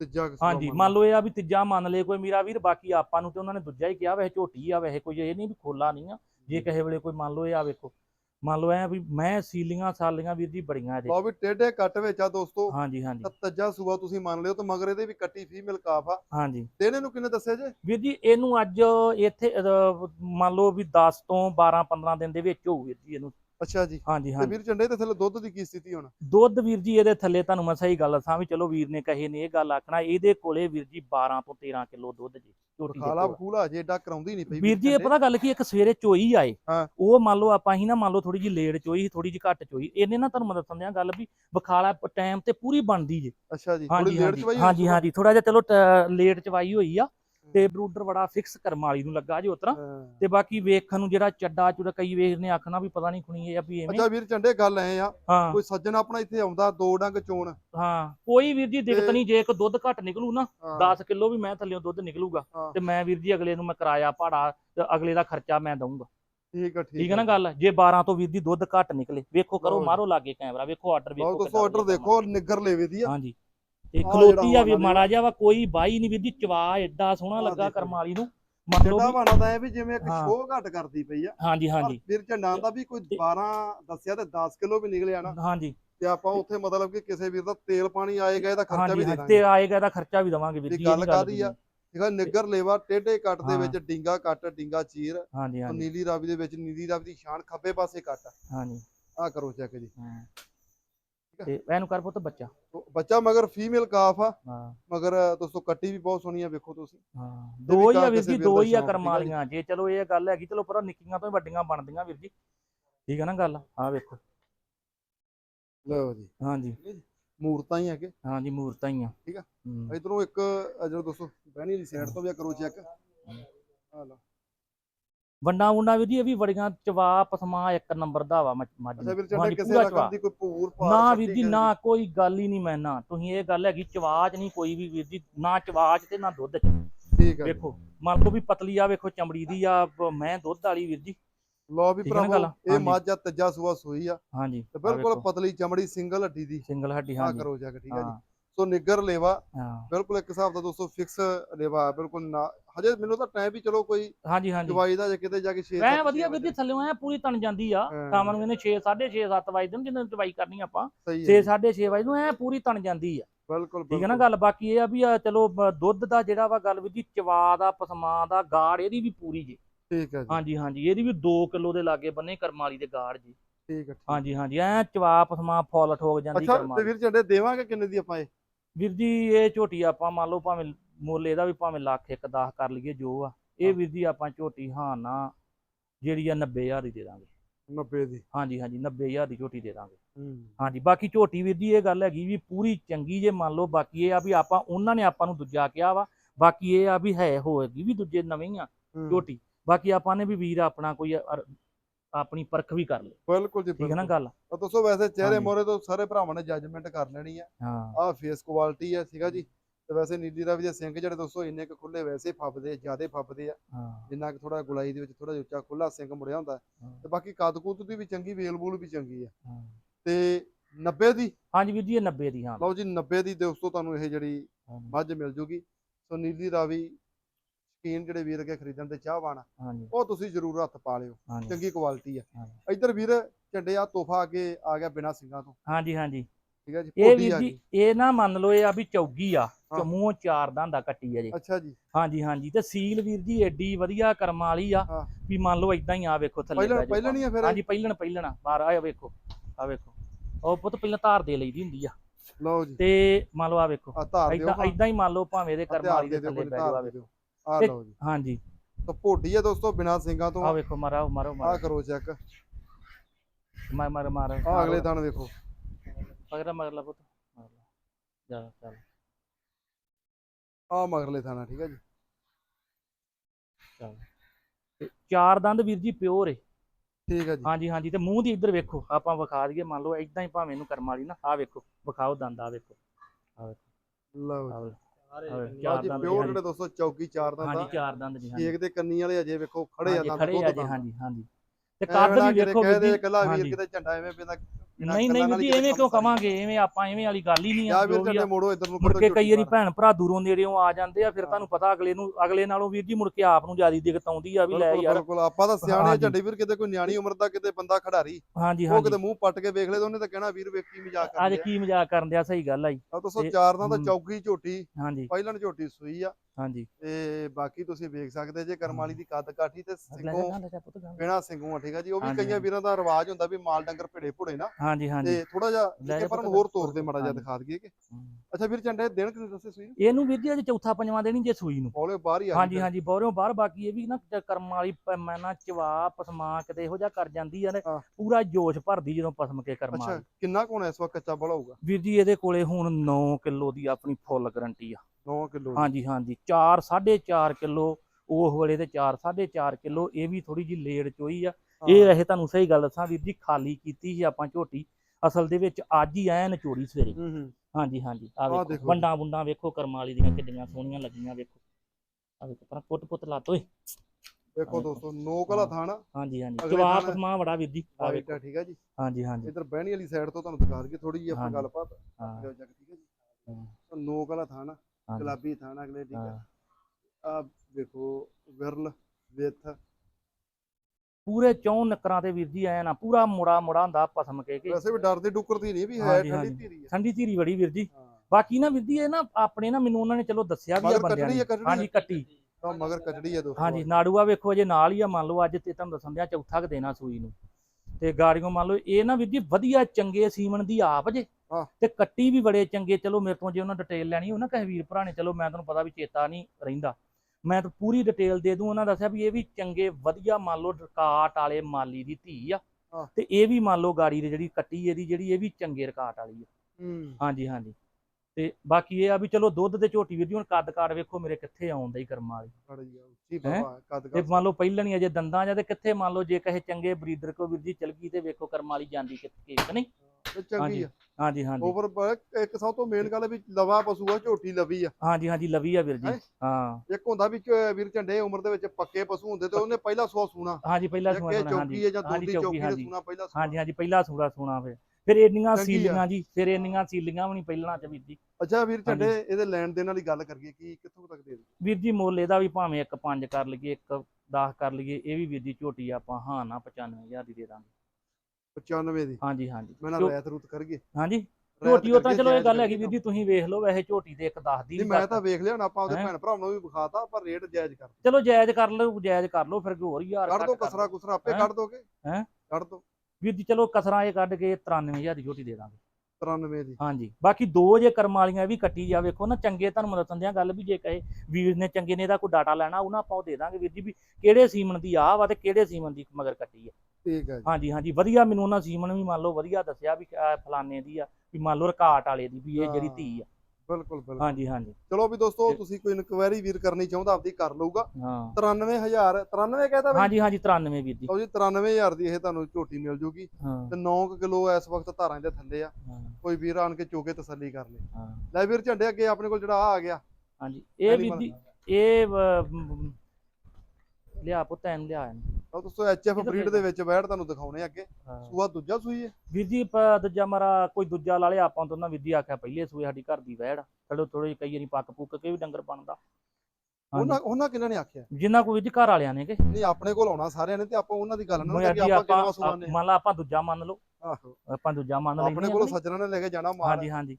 ਤੀਜਾ ਹਾਂਜੀ ਮੰਨ ਲਓ। ਇਹ ਆ ਵੀ ਤੀਜਾ ਮੰਨ ਲਏ ਕੋਈ ਮੇਰਾ ਵੀਰ ਬਾਕੀ ਆਪਾਂ ਨੂੰ ਤੇ ਉਹਨਾਂ ਨੇ ਦੂਜਾ ਹੀ ਕਿਹਾ ਵੈਸੇ ਝੋਟੀ ਆ ਵੈਸੇ ਕੋਈ ਇਹ ਨਹੀਂ ਵੀ ਖੋਲਾ ਨਹੀਂ ਆ। ਜੇ ਕਿਸੇ ਵੇਲੇ ਕੋਈ ਮੰਨ ਲਓ ਇਹ ਆ ਵੇਖੋ। ਮੰਨ ਲਓ ਐ ਵੀ ਮੈਂ ਸੀਲੀਆਂ ਸਾਲੀਆਂ ਵੀਰ ਜੀ ਬੜੀਆਂ ਇਹਦੇ ਲਓ ਵੀ ਟੇਡੇ ਕੱਟ ਵਿੱਚ ਆ ਦੋਸਤੋ। ਹਾਂਜੀ ਹਾਂਜੀ। ਤੀਜਾ ਸੂਆ ਤੁਸੀਂ ਮੰਨ ਲਿਓ ਤੇ ਮਗਰ ਇਹਦੇ ਵੀ ਕੱਟੀ ਫੀਮੇਲ ਕਾਫ ਆ। ਹਾਂਜੀ। ਤੇ ਇਹਨੇ ਨੂੰ ਕਿੰਨੇ ਦੱਸਿਆ ਜੇ? ਵੀਰ ਜੀ ਇਹਨੂੰ ਅੱਜ ਇੱਥੇ ਮੰਨ ਲਓ ਵੀ 10 ਤੋਂ 12 15 ਦਿਨ ਦੇ ਵਿੱਚ ਹੋਊ ਵੀਰ ਜੀ ਇਹਨੂੰ। ਅੱਛਾ ਜੀ ਹਾਂਜੀ ਤੇ ਹਾਂਜੀ ਵੀਰ ਝੰਡੇ ਤੇ ਥੱਲੇ ਦੁੱਧ ਦੀ ਕੀ ਸਥਿਤੀ ਹੁਣ ਦੁੱਧ ਵੀਰ ਜੀ ਇਹਦੇ ਥੱਲੇ ਤੁਹਾਨੂੰ ਮੈਂ ਸਹੀ ਗੱਲ ਦੱਸਾਂ ਵੀ ਚਲੋ ਵੀਰ ਨੇ ਕਹੇ ਨੇ ਇਹ ਗੱਲ ਆਖਣਾ ਇਹਦੇ ਕੋਲੇ ਵੀਰ ਜੀ 12 ਤੋਂ 13 ਕਿਲੋ ਦੁੱਧ ਜੀ ਝੋਟੀ ਦੇ ਖਾਲਾ ਕੋਲ। ਬਖੂਲਾ ਜੇ ਏਡਾ ਕਰਾਉਂਦੀ ਨਹੀਂ ਪਈ ਵੀਰ ਜੀ ਇਹ ਝੰਡੇ। ਪਤਾ ਗੱਲ ਕੀ ਇੱਕ ਸਵੇਰੇ ਚੋਈ ਆਏ ਹਾਂ। ਉਹ ਮੰਨ ਲਓ ਆਪਾਂ ਹੀ ਨਾ ਮੰਨ ਲਓ ਥੋੜੀ ਜਿਹੀ ਲੇਟ ਚੋਈ ਥੋੜੀ ਜਿਹੀ ਘੱਟ ਚੋਈ ਇਹਨੇ ਨਾ ਤੁਹਾਨੂੰ ਮੈਂ ਦੱਸਣ ਦਿਆਂ ਗੱਲ ਵੀ ਬਖਾਲਾ ਟਾਈਮ ਤੇ ਪੂਰੀ ਬਣਦੀ ਜੇ ਅੱਛਾ ਜੀ ਥੋੜੀ ਹਾਂਜੀ ਲੇਟ ਹਾਂਜੀ ਚਵਾਈ ਹੋਈ ਹਾਂਜੀ ਸੂਆ? ਹਾਂਜੀ ਥੋੜਾ ਜਿਹਾ ਚਲੋ ਲੇਟ ਚਵਾਈ ਹੋਈ ਆ ਤੇ ਬਰੂਡਰ ਬੜਾ ਫਿਕਸ ਕਰਮ ਵਾਲੀ ਨੂੰ ਲੱਗਾ ਜੀ ਉਤਰਾ ਹਾਂ। ਤੇ ਬਾਕੀ ਵੇਖਣ ਨੂੰ ਜਿਹੜਾ ਚੱਡਾ ਚੁੜਾ ਕਈ ਵੇਖ ਨੇ ਆਖਣਾ ਵੀ ਪਤਾ ਨਹੀਂ ਖੁਣੀ ਇਹ ਆ ਵੀ ਐਵੇਂ। ਅੱਛਾ ਵੀਰ ਝੰਡੇ ਗੱਲ ਐ ਆ ਹਾਂ। ਕੋਈ ਸੱਜਣ ਆਪਣਾ ਇੱਥੇ ਆਉਂਦਾ ਦੋ ਡੰਗ ਚੋਣ। ਹਾਂ ਕੋਈ ਵੀਰ ਜੀ ਦਿੱਕਤ ਨਹੀਂ ਜੇ ਇੱਕ ਦੁੱਧ ਘੱਟ ਨਿਕਲੂ ਨਾ ਹਾਂ, 10 ਕਿਲੋ ਵੀ ਮੈਂ ਥੱਲੇੋਂ ਦੁੱਧ ਨਿਕਲੂਗਾ। ਹਾਂ। ਤੇ ਮੈਂ ਵੀਰ ਜੀ ਅਗਲੇ ਨੂੰ ਮੈਂ ਕਿਰਾਇਆ ਭਾੜਾ ਅਗਲੇ ਦਾ ਖਰਚਾ ਮੈਂ ਦਊਂਗਾ। ਠੀਕ ਆ ਠੀਕ ਹੈ ਨਾ ਗੱਲ? ਜੇ 12 ਤੋਂ ਵੀਰ ਦੀ ਦੁੱਧ ਘੱਟ ਨਿਕਲੇ ਵੇਖੋ ਕਰੋ ਜੀ। ਮਾਰੋ ਲਾਗੇ ਕੈਮਰਾ ਵੇਖੋ ਆਰਡਰ ਵੇਖੋ ਦੋਸਤੋ ਆਰਡਰ ਦੇਖੋ ਨਿੱਗਰ ਲੇਵੇ ਦੀ ਆ। ਹਾਂਜੀ। ਆਹ ਖਲੋਤੀ ਆ ਵੀ ਮਾੜਾ ਮਾੜਾ ਜਿਹਾ ਵਾ ਕੋਈ ਬਾਈ ਨਹੀਂ ਵੀਰ ਦੀ ਚਵਾ ਐਡਾ ਸੋਹਣਾ ਆਹ ਲੱਗਾ ਦੇਖੋ। ਕਰਮ ਵਾਲੀ ਨੂੰ। ਮੰਨ ਲਓ ਜਿੱਦਾਂ ਵੀ ਵੀ ਜਿਵੇਂ ਇੱਕ ਹਾਂ। ਸ਼ੋਅ ਘੱਟ ਕਰਦੀ ਪਈ ਆ। ਹਾਂਜੀ ਪਰ ਹਾਂਜੀ। ਵੀਰ ਝੰਡਾਂ ਦਾ ਵੀ ਕੋਈ 12 ਦੱਸਿਆ ਤੇ 10 ਕਿਲੋ ਵੀ ਨਿਕਲਿਆ ਨਾ। ਹਾਂਜੀ। ਤੇ ਆਪਾਂ ਉੱਥੇ ਮਤਲਬ ਕਿ ਕਿਸੇ ਵੀਰ ਦਾ ਤੇਲ ਪਾਣੀ ਆਏਗਾ ਇਹਦਾ ਖਰਚਾ ਵੀ ਹਾਂਜੀ ਦੇ ਹਾਂਜੀ, ਦਾਂਗੇ। ਤੇ ਆਏਗਾ ਇਹਦਾ ਖਰਚਾ ਵੀ ਦਵਾਂਗੇ ਵੀਰ ਜੀ ਗੱਲ ਇਹ ਕਾਹਦੀ ਆ? ਠੀਕ ਆ ਨਿੱਗਰ ਲੇਵਾ ਟੇਢੇ ਕੱਟ ਦੇ। ਵਿੱਚ ਡਿੰਗਾ ਕੱਟ ਡਿੰਗਾ ਚੀਰ। ਹਾਂਜੀ ਹਾਂਜੀ। ਨੀਲੀ ਰਾਵੀ ਦੇ ਵਿੱਚ ਨੀਲੀ ਰਾਵੀ ਦੀ ਸ਼ਾਨ ਖੱਬੇ ਪਾਸੇ ਕੱਟ। ਹਾਂਜੀ। ਆ ਕਰੋ ਚੈੱਕ ਜੀ। ਹਾਂ। ਆ। ਤੇ ਇਹਨੂੰ ਕਰ ਪੁੱਤ ਬੱਚਾ। ਬੱਚਾ ਮਗਰ ਫੀਮੇਲ ਕਾਫ ਆ। ਹਾਂ। ਮਗਰ ਦੋਸਤੋ ਕੱਟੀ ਵੀ ਬਹੁਤ ਸੋਹਣੀ ਆ ਵੇਖੋ ਤੁਸੀਂ। ਹਾਂ। ਦੋ ਹੀ ਆ ਵੀਰ ਜੀ ਦੋ ਹੀ ਆ ਕਰਮ ਜੀ। ਵਾਲੀਆਂ। ਜੇ ਚਲੋ ਇਹ ਗੱਲ ਹੈਗੀ ਚਲੋ ਪਰ ਨਿੱਕੀਆਂ ਤੋਂ ਹੀ ਵੱਡੀਆਂ ਬਣਦੀਆਂ ਵੀਰ ਜੀ। ਠੀਕ ਹੈ ਨਾ ਗੱਲ? ਆ ਵੇਖੋ। ਲਓ ਜੀ। ਹਾਂਜੀ। ਮੂਰਤਾਂ ਹੀ ਹੈਗੇ। ਹਾਂਜੀ ਮੂਰਤਾਂ ਹੀ ਆ। ਠੀਕ ਆ। ਹੂੰ। ਇਧਰੋਂ ਇੱਕ ਜਦੋਂ ਦੋਸਤੋ ਬਹਿਣੀ ਦੀ ਸਾਈਡ ਤੋਂ ਵੀ ਆ ਕਰੋ ਚੈੱਕ ਆ ਲਓ। ਵੰਡਾ ਵੁੰਡਾ ਵੀਰ ਜੀ ਇਹ ਵੀ ਬੜੀਆਂ ਚਵਾ ਪਸਮਾ ਇੱਕ ਨੰਬਰ ਦਾ ਵਾ ਮੱਝ ਅੱਛਾ ਵੀਰ। ਚੰਡਾ ਕਿਸੇ ਪੂਰਾ ਰਕਮ। ਦੀ ਕੋਈ ਭੂਰ ਭਾਰ ਨਾ ਵੀਰ ਜੀ ਨਾ ਕੋਈ ਗੱਲ ਹੀ ਨਹੀਂ ਮੈਂ ਨਾ ਤੁਸੀਂ ਇਹ ਗੱਲ ਹੈਗੀ ਚਵਾਚ ਨਹੀਂ ਕੋਈ ਵੀ ਵੀਰ ਜੀ ਨਾ ਚਵਾਚ ਤੇ ਨਾ ਦੁੱਧ। ਠੀਕ ਜੀ। ਵੇਖੋ ਮੰਨ ਲਓ ਵੀ ਪਤਲੀ ਆ ਵੇਖੋ ਚਮੜੀ ਦੀ ਆ ਮੈਂ ਦੁੱਧ ਵਾਲੀ ਵੀਰ ਜੀ ਲਓ ਵੀ ਹੈ ਭਰਾਵੋ? ਇਹ। ਮੱਝ ਤੀਜਾ ਸੂਆ ਸੂਈ ਆ ਹਾਂਜੀ ਤੇ ਬਿਲਕੁਲ ਪਤਲੀ ਚਮੜੀ ਸਿੰਗਲ ਹੱਡੀ ਦੀ ਸਿੰਗਲ ਹੱਡੀ ਹਾਂਜੀ ਕਰੋ ਚੈੱਕ ਠੀਕ ਆ ਜੀ ਹਾਂ ਸੋ ਨਿੱਗਰ ਲੇਵਾ ਹਾਂ ਬਿਲਕੁਲ ਇੱਕ ਹਿਸਾਬ ਦਾ ਦੋਸਤੋ ਫਿਕਸ ਲੇਵਾ ਬਿਲਕੁਲ ਨਾ ਹਜੇ ਮੈਨੂੰ ਤਾਂ ਟਾਈਮ ਵੀ ਚਲੋ ਕੋਈ ਹਾਂਜੀ ਹਾਂਜੀ। ਦਵਾਈ ਦਾ ਜੇ ਕਿਤੇ ਜਾ ਕੇ 6 ਐ ਵਧੀਆ ਵੀਰ ਜੀ ਥੱਲੇ ਐ ਪੂਰੀ ਤਣ ਜਾਂਦੀ ਆ। ਹਾਂ। ਸ਼ਾਮ ਨੂੰ ਇਹਨੇ 6 6:30 7 ਵਜੇ ਦਿਨ ਜਿੰਨੇ ਦਵਾਈ ਕਰਨੀ ਆਪਾਂ। ਸਹੀ 6 ਹੈ 6:30 ਵਜੇ ਨੂੰ ਐ ਪੂਰੀ ਤਣ ਜਾਂਦੀ ਆ। ਬਿਲਕੁਲ ਠੀਕ ਹੈ ਨਾ। ਗੱਲ। ਬਾਕੀ ਇਹ ਆ ਵੀ ਆ ਚਲੋ ਬ- ਦੁੱਧ ਦਾ ਜਿਹੜਾ ਵਾ ਗੱਲ ਵੀ ਜੀ ਚਵਾ ਦਾ ਪਸਮਾ ਦਾ ਗਾੜ ਇਹਦੀ ਵੀ ਪੂਰੀ ਜੀ। ਠੀਕ ਹੈ ਜੀ। ਹਾਂਜੀ ਹਾਂਜੀ। ਇਹਦੀ ਵੀ 2 ਕਿਲੋ ਦੇ ਲਾਗੇ ਬੰਨੇ ਕਰਮ ਵਾਲੀ ਦੇ ਗਾੜ ਜੀ। ਠੀਕ ਹੈ ਠੀਕ। ਹਾਂਜੀ ਹਾਂਜੀ। ਐ ਚਵਾ ਪਸਮਾ ਫੁੱਲ ਠੋਕ ਜਾਂਦੀ ਅੱਛਾ ਤੇ ਵਾਲੀ। ਵੀਰ ਝੰਡੇ ਦੇਵਾਂਗੇ ਕਿੰਨੇ ਦੀ ਆਪਾਂ ਇਹ? ਵੀਰ ਜੀ ਇਹ ਝੋਟੀ ਆਪਾਂ ਮੰਨ ਲਓ ਭਾਵੇਂ ਮੁੱਲ ਇਹਦਾ ਵੀ ਭਾਵੇਂ ਲੱਖ ਇੱਕ 10 ਕਰ ਲਈਏ ਜੋ ਆ ਇਹ। ਵੀਰ ਜੀ ਆਪਾਂ ਝੋਟੀ ਹਾਂ ਨਾ ਜਿਹੜੀ ਆ 90000 ਦੀ ਦੇ ਦਾਂਗੇ। 90 ਦੀ। ਹਾਂਜੀ ਹਾਂਜੀ 90000 ਦੀ ਝੋਟੀ ਦੇ ਦਾਂਗੇ। ਹਾਂਜੀ ਬਾਕੀ ਝੋਟੀ ਵੀਰ ਜੀ ਇਹ ਗੱਲ ਹੈਗੀ ਵੀ ਪੂਰੀ ਚੰਗੀ ਜੇ ਮੰਨ ਲਓ ਬਾਕੀ ਇਹ ਆ ਵੀ ਆਪਾਂ ਉਹਨਾਂ ਨੇ ਆਪਾਂ ਨੂੰ ਦੂਜਾ ਕਿਹਾ ਵਾ ਬਾਕੀ ਇਹ ਆ ਵੀ ਹੈ ਹੋਏਗੀ ਵੀ ਦੂਜੇ ਨਵੇਂ ਆ। ਝੋਟੀ। ਬਾਕੀ ਆਪਾਂ ਨੇ ਵੀ ਵੀਰ ਆਪਣਾ ਕੋਈ ਆਪਣੀ ਪਰਖ ਵੀ ਕਰ ਲਈ ਬਿਲਕੁਲ ਜੀ ਠੀਕ ਹੈ ਨਾ। ਗੱਲ? ਤਾਂ ਦੋਸਤੋ ਵੈਸੇ ਚਿਹਰੇ। ਮੋਰੇ ਤੋਂ ਸਾਰੇ ਭਰਾਵਾਂ ਨੇ ਜੱਜਮੈਂਟ ਕਰ ਲੈਣੀ ਆ। ਆਹ ਫੇਸ ਕੁਆਲਿਟੀ ਆ ਸੀਗਾ ਜੀ। ਤੇ ਵੈਸੇ ਨੀਲੀ ਦੇ ਸਿੰਘ ਜਿਹੜੇ ਦੋਸਤੋ ਇੰਨੇ ਕੁ ਖੁੱਲੇ ਵੈਸੇ ਫੱਬਦੇ ਜਿਆਦੇ ਫੱਬਦੇ ਆ। ਹਾਂ। ਜਿੰਨਾ ਕਿ ਥੋੜਾ ਗੁਲਾਈ ਦੇ ਵਿੱਚ ਥੋੜਾ ਜਿਹਾ ਉੱਚਾ ਖੁੱਲਾ ਸਿੰਘ ਮੁੜਿਆ ਹੁੰਦਾ। ਤੇ ਬਾਕੀ ਕਦਕੂਤ ਦੀ ਵੀ ਚੰਗੀ ਵੇਲ ਬੂਲ ਵੀ ਚੰਗੀ ਆ। ਤੇ 90 ਦੀ? ਹਾਂਜੀ ਵੀਰ ਜੀ ਇਹ 90 ਦੀ ਹਾਂ। ਲਓ ਜੀ 90 ਦੀ ਦੋਸਤੋ ਤੁਹਾਨੂੰ ਇਹ ਜਿਹੜੀ ਮੱਝ ਮਿਲ ਜੂਗੀ। ਸੋ ਨੀਲੀ ਰਾਵੀ ਸ਼ਕੀਨ ਜਿਹੜੇ ਵੀਰ ਅੱਗੇ ਖਰੀਦਣ ਦੇ ਚਾਹਵਾਨ ਉਹ ਤੁਸੀਂ ਜ਼ਰੂਰ ਹੱਥ ਪਾ ਲਿਓ। ਚੰਗੀ ਕੁਆਲਿਟੀ ਆ। ਇੱਧਰ ਵੀਰ ਝੰਡੇ ਆ ਤੋਹਫਾ ਅੱਗੇ ਆ ਗਿਆ ਬਿਨਾ ਸਿੰਘਾਂ ਤੋਂ। ਹਾਂਜੀ ਹਾਂਜੀ। ਠੀਕ ਹੈ ਜੀ ਇਹ ਵੀਰ ਆ ਜੀ ਇਹ ਨਾ ਮੰਨ ਲਓ ਇਹ ਆ ਵੀ ਚੌਗੀ ਆ ਹਾਂ। ਚਮੂਹ ਚਾਰ ਦੰਦਾ ਕੱਟੀ ਆ ਜੀ। ਅੱਛਾ ਜੀ। ਹਾਂਜੀ ਹਾਂਜੀ ਤੇ ਸੀਲ ਵੀਰ ਜੀ ਏਡੀ ਵਧੀਆ ਕਰਮ ਵਾਲੀ ਆ। ਵੀ ਮੰਨ ਲਓ ਇਦਾਂ ਹੀ ਆ ਵੇਖੋ ਥੱਲੇ ਪਹਿਲਾਂ ਪਹਿਲਾਂ ਨਹੀਂ ਆ ਫਿਰ ਹਾਂਜੀ ਪਹਿਲਣ ਪਹਿਲਣ ਬਾਹਰ ਆ ਵੇਖੋ ਆ ਵੇਖੋ। ਉਹ ਪੁੱਤ ਪਹਿਲਾਂ ਧਾਰ ਦੇ ਲਈਦੀ ਹੁੰਦੀ ਆ। ਲਓ ਜੀ। ਤੇ ਮੰਨ ਲਓ ਆ ਵੇਖੋ ਆ ਇਦਾਂ ਇਦਾਂ ਹੀ ਮੰਨ ਲਓ ਭਾਵੇਂ ਇਹਦੇ ਕਰਮ ਵਾਲੀ ਦੇ ਥੱਲੇ ਬਹਿ ਜਾਓ ਆ ਵੇਖੋ। ਆ ਲਓ ਜੀ। ਹਾਂਜੀ। ਤਾਂ ਭੋਡੀ ਆ ਦੋਸਤੋ ਬਿਨਾ ਸਿੰਘਾਂ ਤੋਂ। ਆ ਵੇਖੋ ਮਾਰੋ ਮਾਰੋ ਆ ਮਾਰੋ ਕਰੋ ਚੈੱਕ। ਮਾਰ ਮਾਰ ਮਾਰ। ਆ ਅਗਲੇ ਥਣ ਵੇਖੋ। ਮਗਰ ਮਗਰ ਲਾ ਪੁੱਤ ਲਾ। ਚੱਲ। ਆ ਮਗਰਲੇ ਥਾਣਾ ਠੀਕ ਹੈ ਜੀ। ਚੱਲ। ਤੇ ਚਾਰ ਦੰਦ ਵੀਰ ਜੀ ਪਿਓਰ ਏ। ਠੀਕ ਹੈ ਜੀ। ਹਾਂਜੀ ਹਾਂਜੀ ਤੇ ਮੂੰਹ ਦੀ ਇੱਧਰ ਵੇਖੋ। ਆਪਾਂ ਵਿਖਾ ਦਈਏ ਮੰਨ ਲਓ ਇਦਾਂ ਹੀ ਭਾਵੇਂ ਇਹਨੂੰ ਕਰਮ ਵਾਲੀ ਨਾ ਆ ਵੇਖੋ ਵਿਖਾਓ ਦੰਦ ਆ ਵੇਖੋ। ਲਓ ਜੀ। ਆਹ ਵੇਖੋ। ਲਓ ਚਾਰ ਜੀ ਦੰਦ ਪਿਓਰ ਜੀ, ਜਿਹੜੇ ਦੋਸਤੋ ਚੌਕੀ ਚਾਰ ਦਾ ਹਾਂਜੀ ਚਾਰ ਦੰਦ ਜੀ ਹਾਂਜੀ। ਕੇਕ ਦੇ ਕੰਨੀ ਵਾਲੇ ਅਜੇ ਵੇਖੋ ਖੜੇ ਆ ਦੰਦ ਖੜੇ ਆ ਜੀ ਦੰਦ। ਹਾਂਜੀ ਹਾਂਜੀ। ਤੇ ਕੱਦ ਵੀ ਵੇਖੋ ਵੀਰ ਜੀ। ਵੀਰ। ਕਿਤੇ ਝੰਡਾ ਐਵੇਂ ਪੈਂਦਾ ਨਹੀਂ ਨਹੀਂ ਜੀ ਐਵੇਂ ਕਿਉਂ ਕਵਾਂਗੇ ਐਵੇਂ ਆਪਾਂ ਐਵੇਂ ਵਾਲੀ ਗੱਲ ਹੀ ਨਹੀਂ ਆ ਆ ਵੀਰ ਆ ਮੋੜੋ ਇੱਧਰ ਨੂੰ ਮੁੜ ਕੇ ਕਈ ਵਾਰੀ। ਭੈਣ ਭਰਾ ਦੂਰੋਂ ਨੇੜਿਓਂ ਆ ਜਾਂਦੇ ਆ ਫਿਰ। ਤੁਹਾਨੂੰ ਪਤਾ ਅਗਲੇ ਨੂੰ ਅਗਲੇ ਨਾਲੋਂ ਵੀਰ ਜੀ ਮੁੜ ਕੇ ਆਪ ਨੂੰ ਜਿਆਦੀ ਦਿੱਕਤ ਆਉਂਦੀ ਆ ਵੀ ਲੈ ਯਾਰ ਬਿਲਕੁਲ ਆਪਾਂ ਤਾਂ ਸਿਆਣੇ ਆ। ਝੰਡੇ ਵੀਰ ਕਿਤੇ ਕੋਈ ਨਿਆਣੀ ਉਮਰ ਦਾ ਕਿਤੇ ਬੰਦਾ ਖਿਡਾਰੀ ਹਾਂਜੀ ਉਹ ਹਾਂਜੀ ਕਿਤੇ ਮੂੰਹ ਪੱਟ ਕੇ ਵੇਖ ਲੇ ਤਾਂ ਉਹਨੇ ਤਾਂ ਕਹਿਣਾ ਵੀਰ ਵੇਖੀ ਮਜ਼ਾਕ ਅੱਜ ਕਰਦੇ ਕੀ ਮਜ਼ਾਕ ਕਰਨ ਦਿਆ ਸਹੀ ਗੱਲ ਆ ਜੀ ਆ ਤੇ- ਚਾਰ ਦਾ ਤਾਂ। ਚੌਕੀ ਝੋਟੀ ਹਾਂਜੀ ਪਹਿਲਣ ਝੋਟੀ ਸੂਈ ਆ ਹਾਂਜੀ ਤੇ ਬਾਕੀ ਤੁਸੀਂ ਵੇਖ ਸਕਦੇ ਜੇ ਕਰਮਾਲੀ ਦੀ ਕੱਦ ਕਾਠੀ ਤੇ ਸਿੰਘੋਂ। ਬਿਨਾ ਸਿੰਘੋਂ ਆ ਠੀਕ ਆ ਜੀ ਉਹ ਵੀ ਕਈਆਂ। ਵੀਰਾਂ ਦਾ ਰਿਵਾਜ ਹੁੰਦਾ ਵੀ ਮਾਲ ਡੰਗਰ ਭਿੜੇ ਭੁੜੇ ਨਾ ਹਾਂਜੀ ਹਾਂਜੀ ਤੇ ਥੋੜਾ ਜਿਹਾ ਇੱਕ ਪਰ ਹੋਰ ਤੋਰ ਦੇ ਮਾੜਾ ਜਿਹਾ। ਦਿਖਾ ਦਈਏ ਕਿ। ਅੱਛਾ ਵੀਰ ਝੰਡੇ ਦਿਨ ਕਿੰਨੇ ਦੱਸੇ ਸੂਈ? ਇਹਨੂੰ ਵੀਰ ਜੀ ਅੱਜ ਚੌਥਾ ਪੰਜਵਾਂ ਦੇਣੀ ਜੇ ਸੂਈ ਨੂੰ ਹੌਲੇ ਬਾਹਰ ਹੀ ਆ ਹਾਂਜੀ ਹਾਂਜੀ ਬੋਰਿਓ ਬਾਹਰ ਬਾਕੀ ਇਹ ਵੀ ਨਾ ਕਿਤੇ ਕਰਮ ਵਾਲੀ ਪ- ਮੈਂ ਨਾ ਚਵਾ ਪਸਮਾ ਕਿਤੇ ਇਹੋ ਜਿਹਾ ਕਰ ਜਾਂਦੀ ਆ ਨੇ। ਪੂਰਾ ਜੋਸ਼ ਭਰਦੀ ਜਦੋਂ ਪਸਮ ਕੇ ਕਰਮ ਅੱਛਾ ਕਿੰਨਾ ਕੋਣ ਇਸ ਵਕਤ ਕੱਚਾ ਬੜਾ ਹੋਊਗਾ ਵੀਰ ਜੀ ਇਹਦੇ ਕੋਲੇ ਹੁਣ 9 ਕਿਲੋ ਦੀ ਆਪਣੀ ਫੁੱਲ ਗਰੰਟੀ ਆ 9 ਕਿਲੋ ਹਾਂਜੀ ਹਾਂਜੀ। 4 4.5 ਕਿਲੋ ਉਹ ਵੇਲੇ ਤੇ 4 4.5 ਕਿਲੋ ਇਹ ਵੀ ਥੋੜੀ ਜੀ ਲੇਟ ਚੋਈ ਆ। ਇਹ ਵੈਸੇ ਤੁਹਾਨੂੰ ਸਹੀ ਗੱਲ ਦੱਸਾਂ ਵੀਰ ਜੀ ਖਾਲੀ ਕੀਤੀ ਸੀ ਆਪਾਂ ਝੋਟੀ। ਅਸਲ ਦੇ ਵਿੱਚ ਅੱਜ ਹੀ ਐਨ ਚੋਰੀ ਸਵੇਰੇ। ਹੂੰ ਹੂੰ। ਹਾਂਜੀ ਹਾਂਜੀ। ਆ ਵੇਖੋ ਵੰਡਾਂ ਵੁੰਡਾਂ ਵੇਖੋ ਕਰਮ ਵਾਲੀ ਦੀਆਂ ਕਿੰਨੀਆਂ ਸੋਹਣੀਆਂ ਲੱਗੀਆਂ ਵੇਖੋ। ਆ ਵੇਖੋ ਪਰ ਪੁੱਤ ਪੁੱਤ ਲੱਤ ਓਏ। ਦੇਖੋ ਦੋਸਤੋ ਨੋ ਕਲਾ ਹਾਂ। ਥਾਣਾ ਹਾਂਜੀ ਹਾਂਜੀ। ਜਵਾਬ ਪਸਮਾ ਬੜਾ ਵੀਰ ਜੀ ਆ ਵੇਖੋ। ਠੀਕ ਆ ਜੀ। ਹਾਂਜੀ ਹਾਂਜੀ। ਇਧਰ ਬਹਿਣੀ ਵਾਲੀ ਸਾਈਡ ਤੋਂ ਤੁਹਾਨੂੰ ਦਿਖਾ ਦਈਏ ਥੋੜੀ ਜਿਹੀ ਆਪਾਂ। ਗੱਲਬਾਤ। ਹਾਂ। ਠੀਕ ਹੈ ਜੀ। ਹਾਂ। ਤਾਂ ਨੋ ਕਲਾ ਥਾਣਾ ਹਾਂਜੀ, ਗੁਲਾਬੀ ਥਾਣਾ ਅਗਲੇ ਠੀਕ ਹਾਂ। ਆ ਆ ਦੇਖੋ ਵਿਰਲ ਵਿੱਥ। ਪੂਰੇ ਚੌਂ ਨਕਰਾਂ ਤੇ ਵੀਰ ਜੀ ਐ ਨਾ ਪੂਰਾ ਮੁੜਾ ਮੁੜਾ ਹੁੰਦਾ ਪਸਮ ਕੇ ਕੇ। ਵੈਸੇ ਵੀ ਡਰਦੀ ਡੁੱਕਰਦੀ ਨਹੀਂ ਵੀ ਹੈ ਹਾਂਜੀ, ਠੰਡੀ ਹਾਂਜੀ। ਧੀਰੀ ਆ ਠੰਡੀ ਧੀਰੀ ਬੜੀ ਵੀਰ ਜੀ। ਹਾਂ। ਬਾਕੀ ਨਾ ਵੀਰ ਜੀ ਇਹ ਨਾ ਆਪਣੇ ਨਾ ਮੈਨੂੰ ਉਹਨਾਂ ਨੇ ਚਲੋ ਦੱਸਿਆ ਵੀ ਆ ਮਗਰ ਬੰਦਿਆਂ ਕੱਟੜੀ ਨੇ। ਆ ਕੱਟੜੀ ਹਾਂਜੀ ਕੱਟੀ। ਤਾਂ ਮਗਰ ਕੱਟੜੀ ਆ ਦੋਸਤੋ। ਹਾਂਜੀ ਨਾੜੂਆ ਵੇਖੋ ਜੇ ਨਾਲ ਹੀ ਆ ਮੰਨ ਲਓ ਅੱਜ ਤੇ ਤੁਹਾਨੂੰ ਦੱਸਣ ਦਿਆਂ ਚੌਥਾ ਕੁ ਦੇਣਾ ਸੂਈ ਨੂੰ। ਤੇ ਗਾੜੀਆਂ ਮੰਨ ਲਓ ਇਹ ਨਾ ਵੀਰ ਜੀ ਵਧੀਆ ਚੰਗੇ ਸੀਮਨ ਦੀ ਆਪ ਜੇ। ਹਾਂ। ਤੇ ਕੱਟੀ ਵੀ ਬੜੇ ਚੰਗੇ ਚਲੋ ਮੇਰੇ ਤੋਂ ਜੇ ਉਹਨਾਂ ਡਿਟੇਲ ਲੈਣੀ ਹੋ ਨਾ ਕਹੇ ਵੀਰ ਭਰਾ ਨੇ ਚਲੋ ਮੈਂ ਤੁਹਾਨੂੰ ਪਤਾ ਵੀ ਚੇਤਾ ਨਹੀਂ ਰਹਿੰਦਾ। ਮੈਂ ਤਾਂ ਪੂਰੀ ਡਿਟੇਲ ਦੇ ਦੂੰ ਉਹਨਾਂ ਦੱਸਿਆ ਵੀ ਇਹ ਵੀ ਚੰਗੇ ਵਧੀਆ ਮੰਨ ਲਓ ਰਿਕਾਰਡ ਵਾਲੇ ਮਾਲੀ ਦੀ ਧੀ ਆ। ਤੇ ਇਹ ਵੀ ਮੰਨ ਲਓ ਗਾੜੀ ਦੀ ਜਿਹੜੀ ਕੱਟੀ ਇਹਦੀ ਜਿਹੜੀ ਇਹ ਵੀ ਚੰਗੇ ਰਿਕਾਰਡ ਵਾਲੀ ਆ। ਹਾਂਜੀ ਹਾਂਜੀ। ਤੇ ਬਾਕੀ ਇਹ ਆ ਵੀ ਚਲੋ ਦੁੱਧ ਤੇ ਝੋਟੀ ਵੀਰ ਜੀ ਹੁਣ ਕੱਦ ਕਾੜ ਵੇਖੋ ਮੇਰੇ ਕਿੱਥੇ ਆਉਂਦਾ ਹੀ ਕਰਮਾਂ ਵਾਲੀ। ਉੱਚੀ? ਬਾਬਾ ਕੱਦ ਤੇ ਕੱਦ ਮੰਨ ਲਓ ਪਹਿਲਾਂ ਨਹੀਂ ਅਜੇ ਦੰਦਾਂ ਜਾਂ ਤੇ ਕਿੱਥੇ ਮੰਨ ਲਓ ਜੇ ਕਹੇ ਚੰਗੇ ਬਰੀਡਰ ਕੋ ਵੀਰ ਜੀ ਚਲ ਗਈ ਤੇ ਵੇਖੋ ਕਰਮ ਵਾਲੀ ਜਾਂਦੀ ਕਿੱਥੇ ਕਿ ਨਹੀਂ? ਤੇ ਚੰਗੀ ਹਾਂਜੀ, ਆ। ਹਾਂਜੀ ਹਾਂਜੀ। ਓਵਰ ਇੱਕ ਸਭ ਤੋਂ ਮੇਨ ਗੱਲ ਵੀ ਲਵਾ ਪਸ਼ੂ ਆ ਝੋਟੀ ਲਵੀ ਆ। ਹਾਂਜੀ ਹਾਂਜੀ ਲਵੀ ਆ ਵੀਰ ਜੀ। ਹੈਂ? ਹਾਂ। ਇੱਕ ਹੁੰਦਾ ਵੀ ਵੀਰ ਝੰਡੇ ਉਮਰ ਦੇ ਵਿੱਚ ਪੱਕੇ ਪਸ਼ੂ ਹੁੰਦੇ ਤੇ ਉਹਨੇ ਪਹਿਲਾ ਸੌ ਸੂਣਾ। ਹਾਂਜੀ ਪਹਿਲਾਂ ਸੁਣਾ ਇਹ ਸੁਣਾ ਚੌਕੀ ਹਾਂਜੀ। ਹੈ ਜਾਂ ਹਾਂਜੀ, ਦੋਦੀ ਚੌਕੀ, ਚੌਕੀ ਨੇ ਹਾਂਜੀ। ਸੂਣਾ ਪਹਿਲਾ ਸੂਣਾ ਹਾਂਜੀ ਹਾਂਜੀ ਪਹਿਲਾ ਸੂੜਾ ਸੁਣਾ ਫਿਰ। ਫਿਰ ਇੰਨੀਆਂ ਚੰਗੀ ਆ। ਸੀਲੀਆਂ ਜੀ ਫਿਰ ਇੰਨੀਆਂ ਸੀਲੀਆਂ ਵੀ ਨਹੀਂ ਪਹਿਲਾਂ ਚ ਵੀਰ ਜੀ। ਅੱਛਾ ਵੀਰ ਝੰਡੇ ਇਹਦੇ ਲੈਣ ਦੇਣ ਵਾਲੀ ਗੱਲ ਕਰੀਏ ਕੀ ਕਿੱਥੋਂ ਕੁ ਤੱਕ ਦੇ ਦੇ ਵੀਰ ਜੀ ਮੁੱਲ ਇਹਦਾ ਵੀ ਭਾਵੇਂ ਇੱਕ 5 ਕਰ ਲਈਏ ਇੱਕ 10 ਕਰ ਲਈਏ ਇਹ ਵੀ ਵੀਰ ਜੀ ਝੋਟੀ ਆਪਾਂ ਹਾਂ ਨਾ 95000 ਦੀ ਦੇ ਦਾਂਗੇ। 95 ਦੀ ਹਾਂਜੀ ਹਾਂਜੀ ਮੈਂ ਨਾਲ ਝੋ- ਰੈਤ ਰੂਤ ਕਰ ਗਏ ਹਾਂਜੀ ਝੋਟੀ ਉਹ ਤਾਂ ਕਰਕੇ ਚਲੋ ਇਹ ਗੱਲ ਹੈਗੀ ਵੀਰ ਜੀ ਤੁਸੀਂ ਵੇਖ ਲਓ ਵੈਸੇ ਝੋਟੀ ਤੇ ਇੱਕ 10 ਦੀ ਨਹੀਂ ਮੈਂ ਤਾਂ ਵੇਖ ਲਿਆ ਹੁਣ ਆਪਾਂ ਉਹਦੇ ਹੈਂ? ਭੈਣ ਭਰਾ ਨੂੰ ਵੀ ਵਿਖਾਤਾ ਪਰ ਰੇਟ ਜਾਇਜ਼ ਕਰ ਚਲੋ ਜਾਇਜ਼ ਕਰ ਲਓ ਜਾਇਜ਼ ਕਰ ਲਓ ਫਿਰ ਹੋਰ ਯਾਰ ਕੱਢ ਦੋ ਕਸਰਾ। ਕੁਸਰਾ ਆਪੇ ਹੈਂ? ਕੱਢ ਦੋਗੇ ਹੈਂ? ਕੱਢ ਦੋ ਵੀਰ ਜੀ ਚਲੋ ਕਸਰਾਂ ਇਹ ਕੱਢ ਕੇ 93000 ਦੀ ਝੋਟੀ ਦੇ ਦਾਂਗੇ 93 ਦੀ। ਹਾਂਜੀ। ਬਾਕੀ ਦੋ ਜੇ ਕਰਮ ਵਾਲੀਆਂ ਵੀ ਕੱਟੀ ਜਾ ਵੇਖੋ ਨਾ ਚੰਗੇ ਤੁਹਾਨੂੰ ਦੱਸਣ ਦਿਆਂ ਗੱਲ ਵੀ ਜੇ ਕਹੇ ਵੀਰ ਨੇ ਚੰਗੇ ਨੇ ਇਹਦਾ ਕੋਈ ਡਾਟਾ ਲੈਣਾ ਉਹ ਨਾ ਆਪਾਂ ਉਹ ਦੇ ਦਾਂਗੇ ਵੀਰ ਜੀ ਵੀ ਕਿਹੜੇ ਸੀਮਨ ਦੀ ਆ ਵਾ ਤੇ ਕਿਹੜੇ ਸੀਮਨ ਦੀ ਮਗਰ ਕੱਟੀ ਆ। ਠੀਕ ਹੈ ਜੀ। ਹਾਂਜੀ ਹਾਂਜੀ। ਵਧੀਆ ਮੈਨੂੰ ਉਹਨਾਂ ਸੀਮਨ ਵੀ ਮੰਨ ਲਓ ਵਧੀਆ ਦੱਸਿਆ ਵੀ ਫਲਾਣੇ ਦੀ ਆ ਵੀ ਮੰਨ ਲਓ ਰਕਾਟ ਵਾਲੇ ਦੀ ਵੀ ਇਹ ਜਿਹੜੀ। ਧੀ ਆ। ਬਿਲਕੁਲ ਬਿਲਕੁਲ। ਹਾਂਜੀ ਹਾਂਜੀ। ਚਲੋ ਵੀ ਦੋਸਤੋ ਤੁਸੀਂ ਕੋਈ ਇਨਕੁਆਇਰੀ ਵੀਰ ਕਰਨੀ ਚਾਹੁੰਦਾ ਆਪਦੀ ਕਰ ਲਊਗਾ। ਹਾਂ। 93000 93 ਕਹਤਾ ਬਈ? ਹਾਂਜੀ ਹਾਂਜੀ 93 ਵੀਰ ਜੀ। ਲਓ ਜੀ 93000 ਦੀ ਇਹ ਤੁਹਾਨੂੰ ਝੋਟੀ ਮਿਲ ਜੂਗੀ। ਤੇ 9 ਕਿਲੋ ਇਸ ਵਕਤ ਧਾਰਾਂ ਦੇ ਥੱਲੇ ਆ। ਕੋਈ ਵੀਰ ਆਣ ਕੇ ਚੋਕੇ ਤਸੱਲੀ ਕਰ ਲੇ। ਲੈ ਵੀਰ ਝੰਡੇ ਅੱਗੇ ਆਪਣੇ ਕੋਲ ਜਿਹੜਾ ਆ ਗਿਆ। ਹਾਂਜੀ ਇਹ। ਜੀ ਇਹ ਲਿਆ ਪੁੱਤ ਐਨ ਲਿਆ ਇਹਨੂੰ। ਲਓ ਦੋਸਤੋ ਐਚਐਫ ਇਹ ਤਾਂ ਬਰੀਡ ਦੇ ਵਿੱਚ ਬੈਠ ਤੁਹਾਨੂੰ ਦਿਖਾਉਣੇ ਅੱਗੇ। ਹਾਂ। ਸੂਆ ਦੂਜਾ ਸੂਈ ਹੈ ਵੀਰ ਜੀ ਪ- ਦੂਜਾ ਮਾਰਾ ਕੋਈ ਦੂਜਾ ਲਾ ਲਿਆ ਆਪਾਂ ਤੋਂ ਨਾ ਵੀਰ ਜੀ ਆਖਿਆ ਪਹਿਲੇ ਸੂਏ ਸਾਡੀ ਘਰ ਦੀ ਵਹਿੜ ਥੋੜੇ ਥੋੜੇ ਕਈ ਵਾਰੀ ਪੱਕ ਪੁੱਕ ਕੇ ਵੀ ਡੰਗਰ ਬਣਦਾ। ਹਾਂਜੀ। ਉਹਨਾਂ ਉਹਨਾਂ ਕਿਹਨਾਂ ਨੇ ਆਖਿਆ? ਜਿੰਨਾ ਕੋਈ ਵੀਰ ਜੀ ਘਰ ਵਾਲਿਆਂ ਨੇ ਕਿ? ਨਹੀਂ ਆਪਣੇ ਕੋਲ ਆਉਣਾ ਸਾਰਿਆਂ ਨੇ ਤੇ ਆਪਾਂ ਉਹਨਾਂ ਦੀ ਗੱਲ ਨਾ ਮੈਂ ਜੀ ਆਪਾਂ ਕਿਹਨਾਂ ਆਪਾਂ ਸੁਣਾਉਂਦੇ ਮੰਨ ਲਾ ਆਪਾਂ ਦੂਜਾ ਮੰਨ ਲਓ। ਆਹੋ। ਆਪਾਂ ਦੂਜਾ ਮੰਨ ਲੈਂਦੇ ਆਪਣੇ ਕੋਲ ਕਿ ਸੱਜਣਾ ਨੇ ਲੈ ਕੇ ਜਾਣਾ? ਮਾਲ। ਹਾਂਜੀ ਹਾਂਜੀ।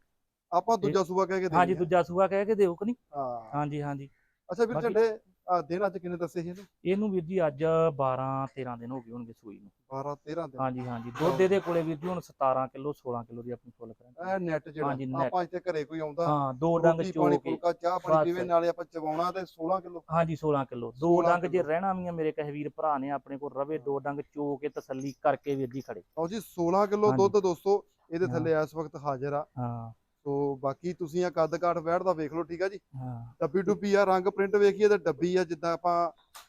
ਆਪਾਂ ਦੂਜਾ ਸੂਆ ਕਹਿ ਕੇ ਦੇ ਹਾਂਜੀ ਦੂਜਾ ਸੂਆ ਕਹਿ ਕੇ ਦਿਓ ਕਿ ਨਹੀਂ? ਹਾਂ। ਹਾਂਜੀ ਹਾਂਜੀ। ਅੱਛਾ ਵੀਰ ਬਾਕੀ- ਝੰਡੇ ਆ ਦਿਨ ਅੱਜ ਕਿੰਨੇ ਦੱਸੇ ਸੀ ਇਹਨੇ? ਇਹਨੂੰ ਵੀਰ ਜੀ ਅੱਜ 12 13 ਦਿਨ ਹੋ ਗਏ ਹੋਣਗੇ ਸੂਈ ਨੂੰ। 12 13 ਦਿਨ। ਹਾਂਜੀ ਹਾਂਜੀ। ਦੁੱਧ ਇਹਦੇ ਕੋਲੇ ਵੀਰ ਜੀ ਹੁਣ 17 ਕਿਲੋ 16 ਕਿਲੋ ਦੀ ਆਪਣੀ ਫੁੱਲ ਕਰਾਂਗੇ। ਇਹ ਨੈਟ ਜਿਹੜਾ। ਆਪਾਂ ਇੱਥੇ ਘਰੇ ਕੋਈ ਆਉਂਦਾ ਹਾਂ ਦੋ ਡੰਗ ਰੋਟੀ ਚੋ ਪਾਣੀ ਕੇ। ਫੁਲਕਾ ਚਾਹ ਪਾਣੀ। ਪੀਵੇ ਨਾਲੇ ਆਪਾਂ ਚਵਾਉਣਾ ਤੇ 16 ਕਿਲੋ। ਹਾਂਜੀ 16 ਕਿਲੋ। ਦੋ 16 ਡੰਗ ਜੇ। ਰਹਿਣਾ ਵੀ ਆ ਮੇਰੇ ਕਹੇ ਵੀਰ ਭਰਾ ਨੇ ਆਪਣੇ ਕੋਲ ਰਵੇ ਦੋ ਡੰਗ ਚੋ ਕੇ ਤਸੱਲੀ ਕਰਕੇ ਵੀਰ ਜੀ ਖੜੇ। ਲਓ ਜੀ 16 ਕਿਲੋ। ਦੁੱਧ ਦੋਸਤੋ ਇਹਦੇ। ਥੱਲੇ ਇਸ ਵਕਤ ਹਾਜ਼ਰ ਆ। ਹਾਂ। ਸੋ ਬਾਕੀ ਤੁਸੀਂ ਆ ਕੱਦ ਕਾਠ ਬੈਠਦਾ ਵੇਖ ਲਓ ਠੀਕ ਆ ਜੀ? ਹਾਂ। ਡੱਬੀ ਡੁੱਬੀ ਆ ਰੰਗ ਪ੍ਰਿੰਟ ਵੇਖੀਏ ਤੇ ਡੱਬੀ ਆ ਜਿੱਦਾਂ ਆਪਾਂ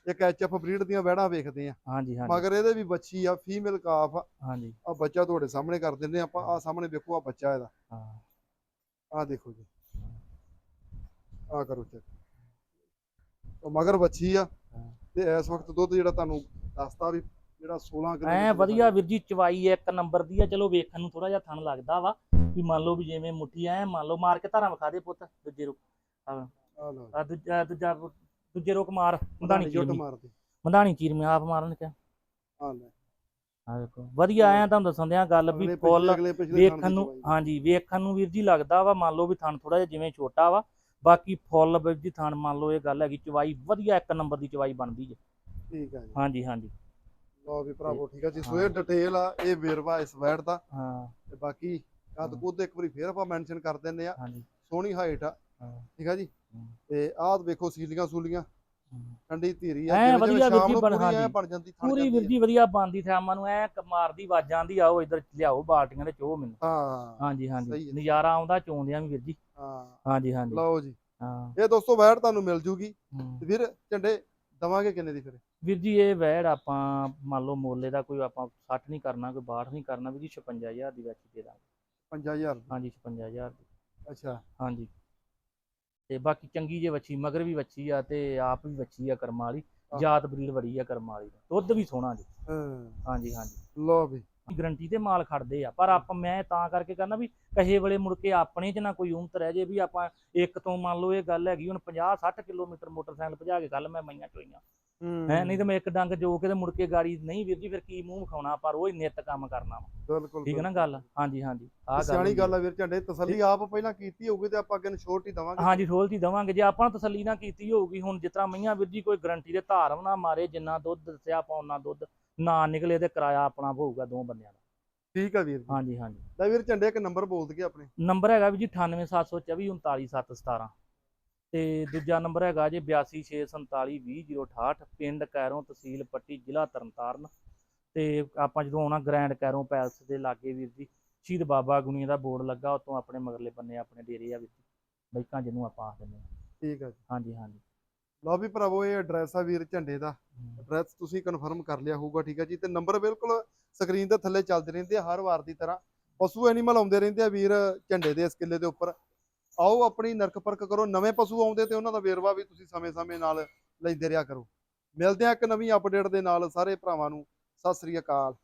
ਇੱਕ ਐਚਐਫ ਬਰੀਡ ਦੀਆਂ ਵਹਿੜਾਂ ਵੇਖਦੇ ਆ। ਹਾਂਜੀ ਹਾਂਜੀ। ਮਗਰ ਇਹਦੇ ਵੀ ਬੱਚੀ ਆ ਫੀਮੇਲ ਕਾਫ ਆ। ਹਾਂਜੀ। ਆਹ ਬੱਚਾ ਤੁਹਾਡੇ ਸਾਹਮਣੇ ਕਰ ਦਿੰਦੇ ਆਪਾਂ ਆ ਸਾਹਮਣੇ ਵੇਖੋ ਆ ਬੱਚਾ ਇਹਦਾ। ਹਾਂ। ਆ ਦੇਖੋ ਜੀ। ਆ ਕਰੋ ਚੈੱਕ ਉਹ ਮਗਰ ਬੱਚੀ ਆ। ਤੇ ਇਸ ਵਕਤ ਦੁੱਧ ਜਿਹੜਾ ਤੁਹਾਨੂੰ ਦੱਸਤਾ ਵੀ ਜਿਹੜਾ 16 ਕਿਲੋ ਐ ਵਧੀਆ ਵੀਰ ਜੀ ਚਵਾਈ ਇੱਕ ਨੰਬਰ ਦੀ ਆ ਚਲੋ ਵੇਖਣ ਨੂੰ ਥੋੜਾ ਜਿਹਾ ਥਣ ਲੱਗਦਾ ਵਾ। ਵੀ ਮੰਨ ਲਓ ਵੀ ਜਿਵੇਂ ਮੁੱਠੀ ਐ ਮੰਨ ਲਓ ਮਾਰ ਕੇ ਧਾਰਾਂ ਵਿਖਾ ਦੇ ਪੁੱਤ ਦੂਜੇ ਰੁਕ ਆ ਲਓ ਆ ਦੂਜਾ ਦੂਜਾ ਦੂਜੇ ਰੁਕ ਮਾਰ ਮੰਦਾਣੀ ਜੁੱਟ ਚੀਰਮੀ ਮਾਰਦੇ। ਮੰਦਾਣੀ ਚੀਰਮੀ ਆਪ ਮਾਰਨ ਕਿਆ? ਆ ਲੈ। ਆ ਦੇਖੋ ਵਧੀਆ ਐ ਤੁਹਾਨੂੰ ਦੱਸਣ ਦਿਆਂ ਗੱਲ ਵੀ ਫੁੱਲ ਵੇਖਣ ਨੂੰ। ਹਾਂਜੀ ਵੇਖਣ ਨੂੰ ਵੀਰ ਜੀ ਲੱਗਦਾ ਵਾ ਮੰਨ ਲਓ ਵੀ ਥਣ ਥੋੜਾ ਜਿਹਾ ਜਿਵੇਂ ਛੋਟਾ ਵਾ ਬਾਕੀ ਫੁੱਲ ਵੀਰ ਜੀ ਥਣ ਮੰਨ ਲਓ ਇਹ ਗੱਲ ਹੈਗੀ ਚਵਾਈ ਵਧੀਆ ਇੱਕ ਨੰਬਰ ਦੀ ਚਵਾਈ ਬਣਦੀ ਜੇ। ਠੀਕ ਆ ਜੀ। ਹਾਂਜੀ ਹਾਂਜੀ। ਲਓ ਵੀ ਭਰਾਵੋ ਠੀਕ ਆ ਜੀ ਸੋ ਹਾਂ। ਇਹ ਡਿਟੇਲ ਆ ਇਹ ਵੇਰਵਾ ਇਸ ਵੈਟ ਦਾ। ਹਾਂ। ਤੇ ਬਾਕੀ ਕੱਦ। ਕੁੱਦ ਇੱਕ ਵਾਰੀ ਫੇਰ ਆਪਾਂ ਮੈਂਸ਼ਨ ਕਰ ਦਿੰਦੇ ਆ ਹਾਂਜੀ। ਸੋਹਣੀ ਹਾਈਟ ਆ। ਠੀਕ ਆ ਜੀ। ਤੇ ਆਹ ਵੇਖੋ ਸੀਲੀਆਂ ਸੂਲੀਆਂ। ਠੰਡੀ ਧੀਰੀ ਆ ਐਂ ਵਧੀਆ ਵੀਰ ਸ਼ਾਮ ਜੀ ਬਣ- ਜਾਂਦੀ ਪੂਰੀ ਵੀਰ ਜੀ ਵਧੀਆ ਬਣਦੀ ਥਾਮਾਂ ਨੂੰ ਐ ਮਾਰਦੀ ਆਵਾਜ਼ਾਂ ਦੀ ਆਓ ਇੱਧਰ ਲਿਆਓ ਬਾਲਟੀਆਂ ਤੇ ਚੋ ਮੈਨੂੰ। ਹਾਂ। ਹਾਂਜੀ ਹਾਂਜੀ। ਨਜ਼ਾਰਾ ਆਉਂਦਾ ਚੋਂਦਿਆਂ ਵੀ ਵੀਰ ਜੀ। ਹਾਂ। ਹਾਂਜੀ ਹਾਂਜੀ। ਲਓ ਜੀ। ਹਾਂ। ਇਹ ਦੋਸਤੋ ਵੈਟ ਤੁਹਾਨੂੰ ਮਿਲ ਜੂਗੀ। ਵੀਰ ਝੰਡੇ ਦਵਾਂਗੇ ਕਿੰਨੇ ਦੀ ਫਿਰ? ਵੀਰ ਜੀ ਇਹ ਵੈੜ ਆਪਾਂ ਮੰਨ ਲਓ ਮੋਲੇ ਦਾ ਕੋਈ ਆਪਾਂ 60 ਨਹੀਂ ਕਰਨਾ ਕੋਈ 62 ਨਹੀਂ ਕਰਨਾ ਵੀਰ ਜੀ 56000 ਦੀ ਵਿੱਚ ਦੇ ਦਾਂਗੇ। 5000 ਦੀ। ਹਾਂਜੀ 56000 ਦੀ। ਅੱਛਾ। ਹਾਂਜੀ। ਤੇ ਬਾਕੀ ਚੰਗੀ ਜੇ ਵੱਛੀ ਮਗਰ ਵੀ ਵੱਛੀ ਆ ਤੇ ਆਪ ਵੀ ਵੱਛੀ ਆ ਕਰਮਾਂ ਵਾਲੀ। ਜਾਤ ਬਰੀਡ ਬੜੀ ਆ ਕਰਮਾਂ ਵਾਲੀ ਦੁੱਧ ਵੀ ਸੋਹਣਾ ਜੀ। ਹਾਂ। ਹਾਂਜੀ ਹਾਂਜੀ। ਲਓ ਵੀ। ਗਰੰਟੀ ਤੇ ਮਾਲ ਖੜਦੇ ਆ। ਪਰ ਆਪਾਂ ਮੈਂ ਤਾਂ ਕਰਕੇ ਕਹਿੰਦਾ ਵੀ ਕਹੇ ਵੇਲੇ ਮੁੜ ਕੇ ਆਪਣੇ ਚ ਨਾ ਕੋਈ ਉਮਤ ਰਹਿ ਜੇ ਵੀ ਆਪਾਂ ਇੱਕ ਤੋਂ ਮੰਨ ਲਓ ਇਹ ਗੱਲ ਹੈਗੀ ਹੁਣ 50 60 ਕਿਲੋਮੀਟਰ ਮੋਟਰਸਾਈਕਲ ਭਜਾ ਕੇ ਕੱਲ ਮੈਂ ਮਈਆਂ ਚੋਈਆਂ। ਹੈ ਨਹੀਂ ਤੇ ਮੈਂ ਇੱਕ ਡੰਗ ਜੋ ਕੇ ਤੇ ਮੁੜ ਕੇ ਗਾੜੀ ਨਹੀਂ ਵੀਰ ਜੀ ਫਿਰ ਕੀ ਮੂੰਹ ਵਿਖਾਉਣਾ ਪਰ ਉਹ ਹੀ ਨਿੱਤ ਕੰਮ ਕਰਨਾ ਵਾ। ਬਿਲਕੁਲ ਠੀਕ ਹੈ ਨਾ ਗੱਲ? ਹਾਂਜੀ ਹਾਂਜੀ। ਆਹ ਗੱਲ ਸਿਆਣੀ ਗੱਲ ਆ। ਆ ਵੀਰ ਝੰਡੇ ਤਸੱਲੀ ਆਪ ਪਹਿਲਾਂ ਕੀਤੀ ਹੋਊਗੀ ਤੇ ਆਪਾਂ ਅੱਗੇ ਨੂੰ ਛੋਟੀ ਦਵਾਂਗੇ। ਹਾਂਜੀ ਠੋਲਤੀ ਦਵਾਂਗੇ। ਜੇ ਆਪਾਂ ਤਸੱਲੀ ਨਾ ਕੀਤੀ ਹੋਊਗੀ ਹੁਣ ਤਰ੍ਹਾਂ ਮਈਆਂ ਵੀਰ ਜੀ ਕੋਈ ਗਰੰਟੀ ਦੇ ਧਾਰ ਨਾ ਮਾਰੇ ਜਿੰਨਾ ਦੁੱਧ ਦੱਸਿਆ ਆਪਾਂ ਉਹਨਾਂ ਦੁੱਧ ਨਾ ਨਿਕਲੇ ਤੇ ਕਿਰਾਇਆ ਆਪਣਾ ਹੋਊਗਾ ਦੋ ਬੰਦਿਆਂ ਦਾ। ਠੀਕ ਆ ਵੀਰ ਜੀ। ਹਾਂਜੀ ਹਾਂਜੀ। ਲੈ ਵੀਰ ਝੰਡੇ ਇੱਕ ਨੰਬਰ ਬੋਲ ਦਈਏ ਆਪਣੇ। ਨੰਬਰ ਹੈਗਾ ਵੀ ਜੀ 98724 39717 ਤੇ ਦੂਜਾ ਨੰਬਰ ਹੈਗਾ ਜੀ 8264420068 ਪਿੰਡ ਕੈਰੋਂ ਤਹਿਸੀਲ ਪੱਟੀ ਜ਼ਿਲ੍ਹਾ ਤਰਨਤਾਰਨ। ਤੇ ਆਪਾਂ ਜਦੋਂ ਆਉਣਾ ਗ੍ਰੈਂਡ ਕੈਰੋਂ ਪੈਲਸ ਦੇ ਲਾਗੇ ਵੀਰ ਜੀ ਸ਼ਹੀਦ ਬਾਬਾ ਗੁਣੀ ਦਾ ਬੋਰਡ ਲੱਗਾ ਉਤੋਂ ਆਪਣੇ ਮਗਰਲੇ ਬੰਨੇ ਆਪਣੇ ਡੇਰੇ ਆ ਜੀ ਬਾਈਕਾਂ ਜਿਹਨੂੰ ਆਪਾਂ ਆਖ ਦਿੰਦੇ ਹਾਂ ਠੀਕ ਆ ਜੀ। ਹਾਂਜੀ ਹਾਂਜੀ। ਲਓ ਵੀ ਭਰਾਵੋ ਇਹ ਐਡਰੈਸ ਆ ਵੀਰ ਝੰਡੇ ਦਾ। ਐਡਰੈਸ ਤੁਸੀਂ ਕਨਫਰਮ ਕਰ ਲਿਆ ਹੋਊਗਾ ਠੀਕ ਆ ਜੀ। ਤੇ ਨੰਬਰ ਬਿਲਕੁਲ ਸਕਰੀਨ ਦੇ ਥੱਲੇ ਚੱਲਦੇ ਰਹਿੰਦੇ ਆ ਹਰ ਵਾਰ ਦੀ ਤਰ੍ਹਾਂ। ਪਸ਼ੂ ਐਨੀਮਲ ਆਉਂਦੇ ਰਹਿੰਦੇ ਆ ਵੀਰ ਝੰਡੇ ਦੇ ਇਸ ਕਿੱਲੇ ਦੇ ਉੱਪਰ। ਆਓ ਆਪਣੀ ਨਰਕ ਪਰਖ ਕਰੋ, ਨਵੇਂ ਪਸ਼ੂ ਆਉਂਦੇ ਤੇ ਉਹਨਾਂ ਦਾ ਵੇਰਵਾ ਵੀ ਤੁਸੀਂ ਸਮੇਂ-ਸਮੇਂ ਨਾਲ ਲੈਂਦੇ ਰਿਹਾ ਕਰੋ। ਮਿਲਦੇ ਆ ਇੱਕ ਨਵੀਂ ਅਪਡੇਟ ਦੇ ਨਾਲ, ਸਾਰੇ ਭਰਾਵਾਂ ਨੂੰ ਸਤਿ ਸ੍ਰੀ ਅਕਾਲ।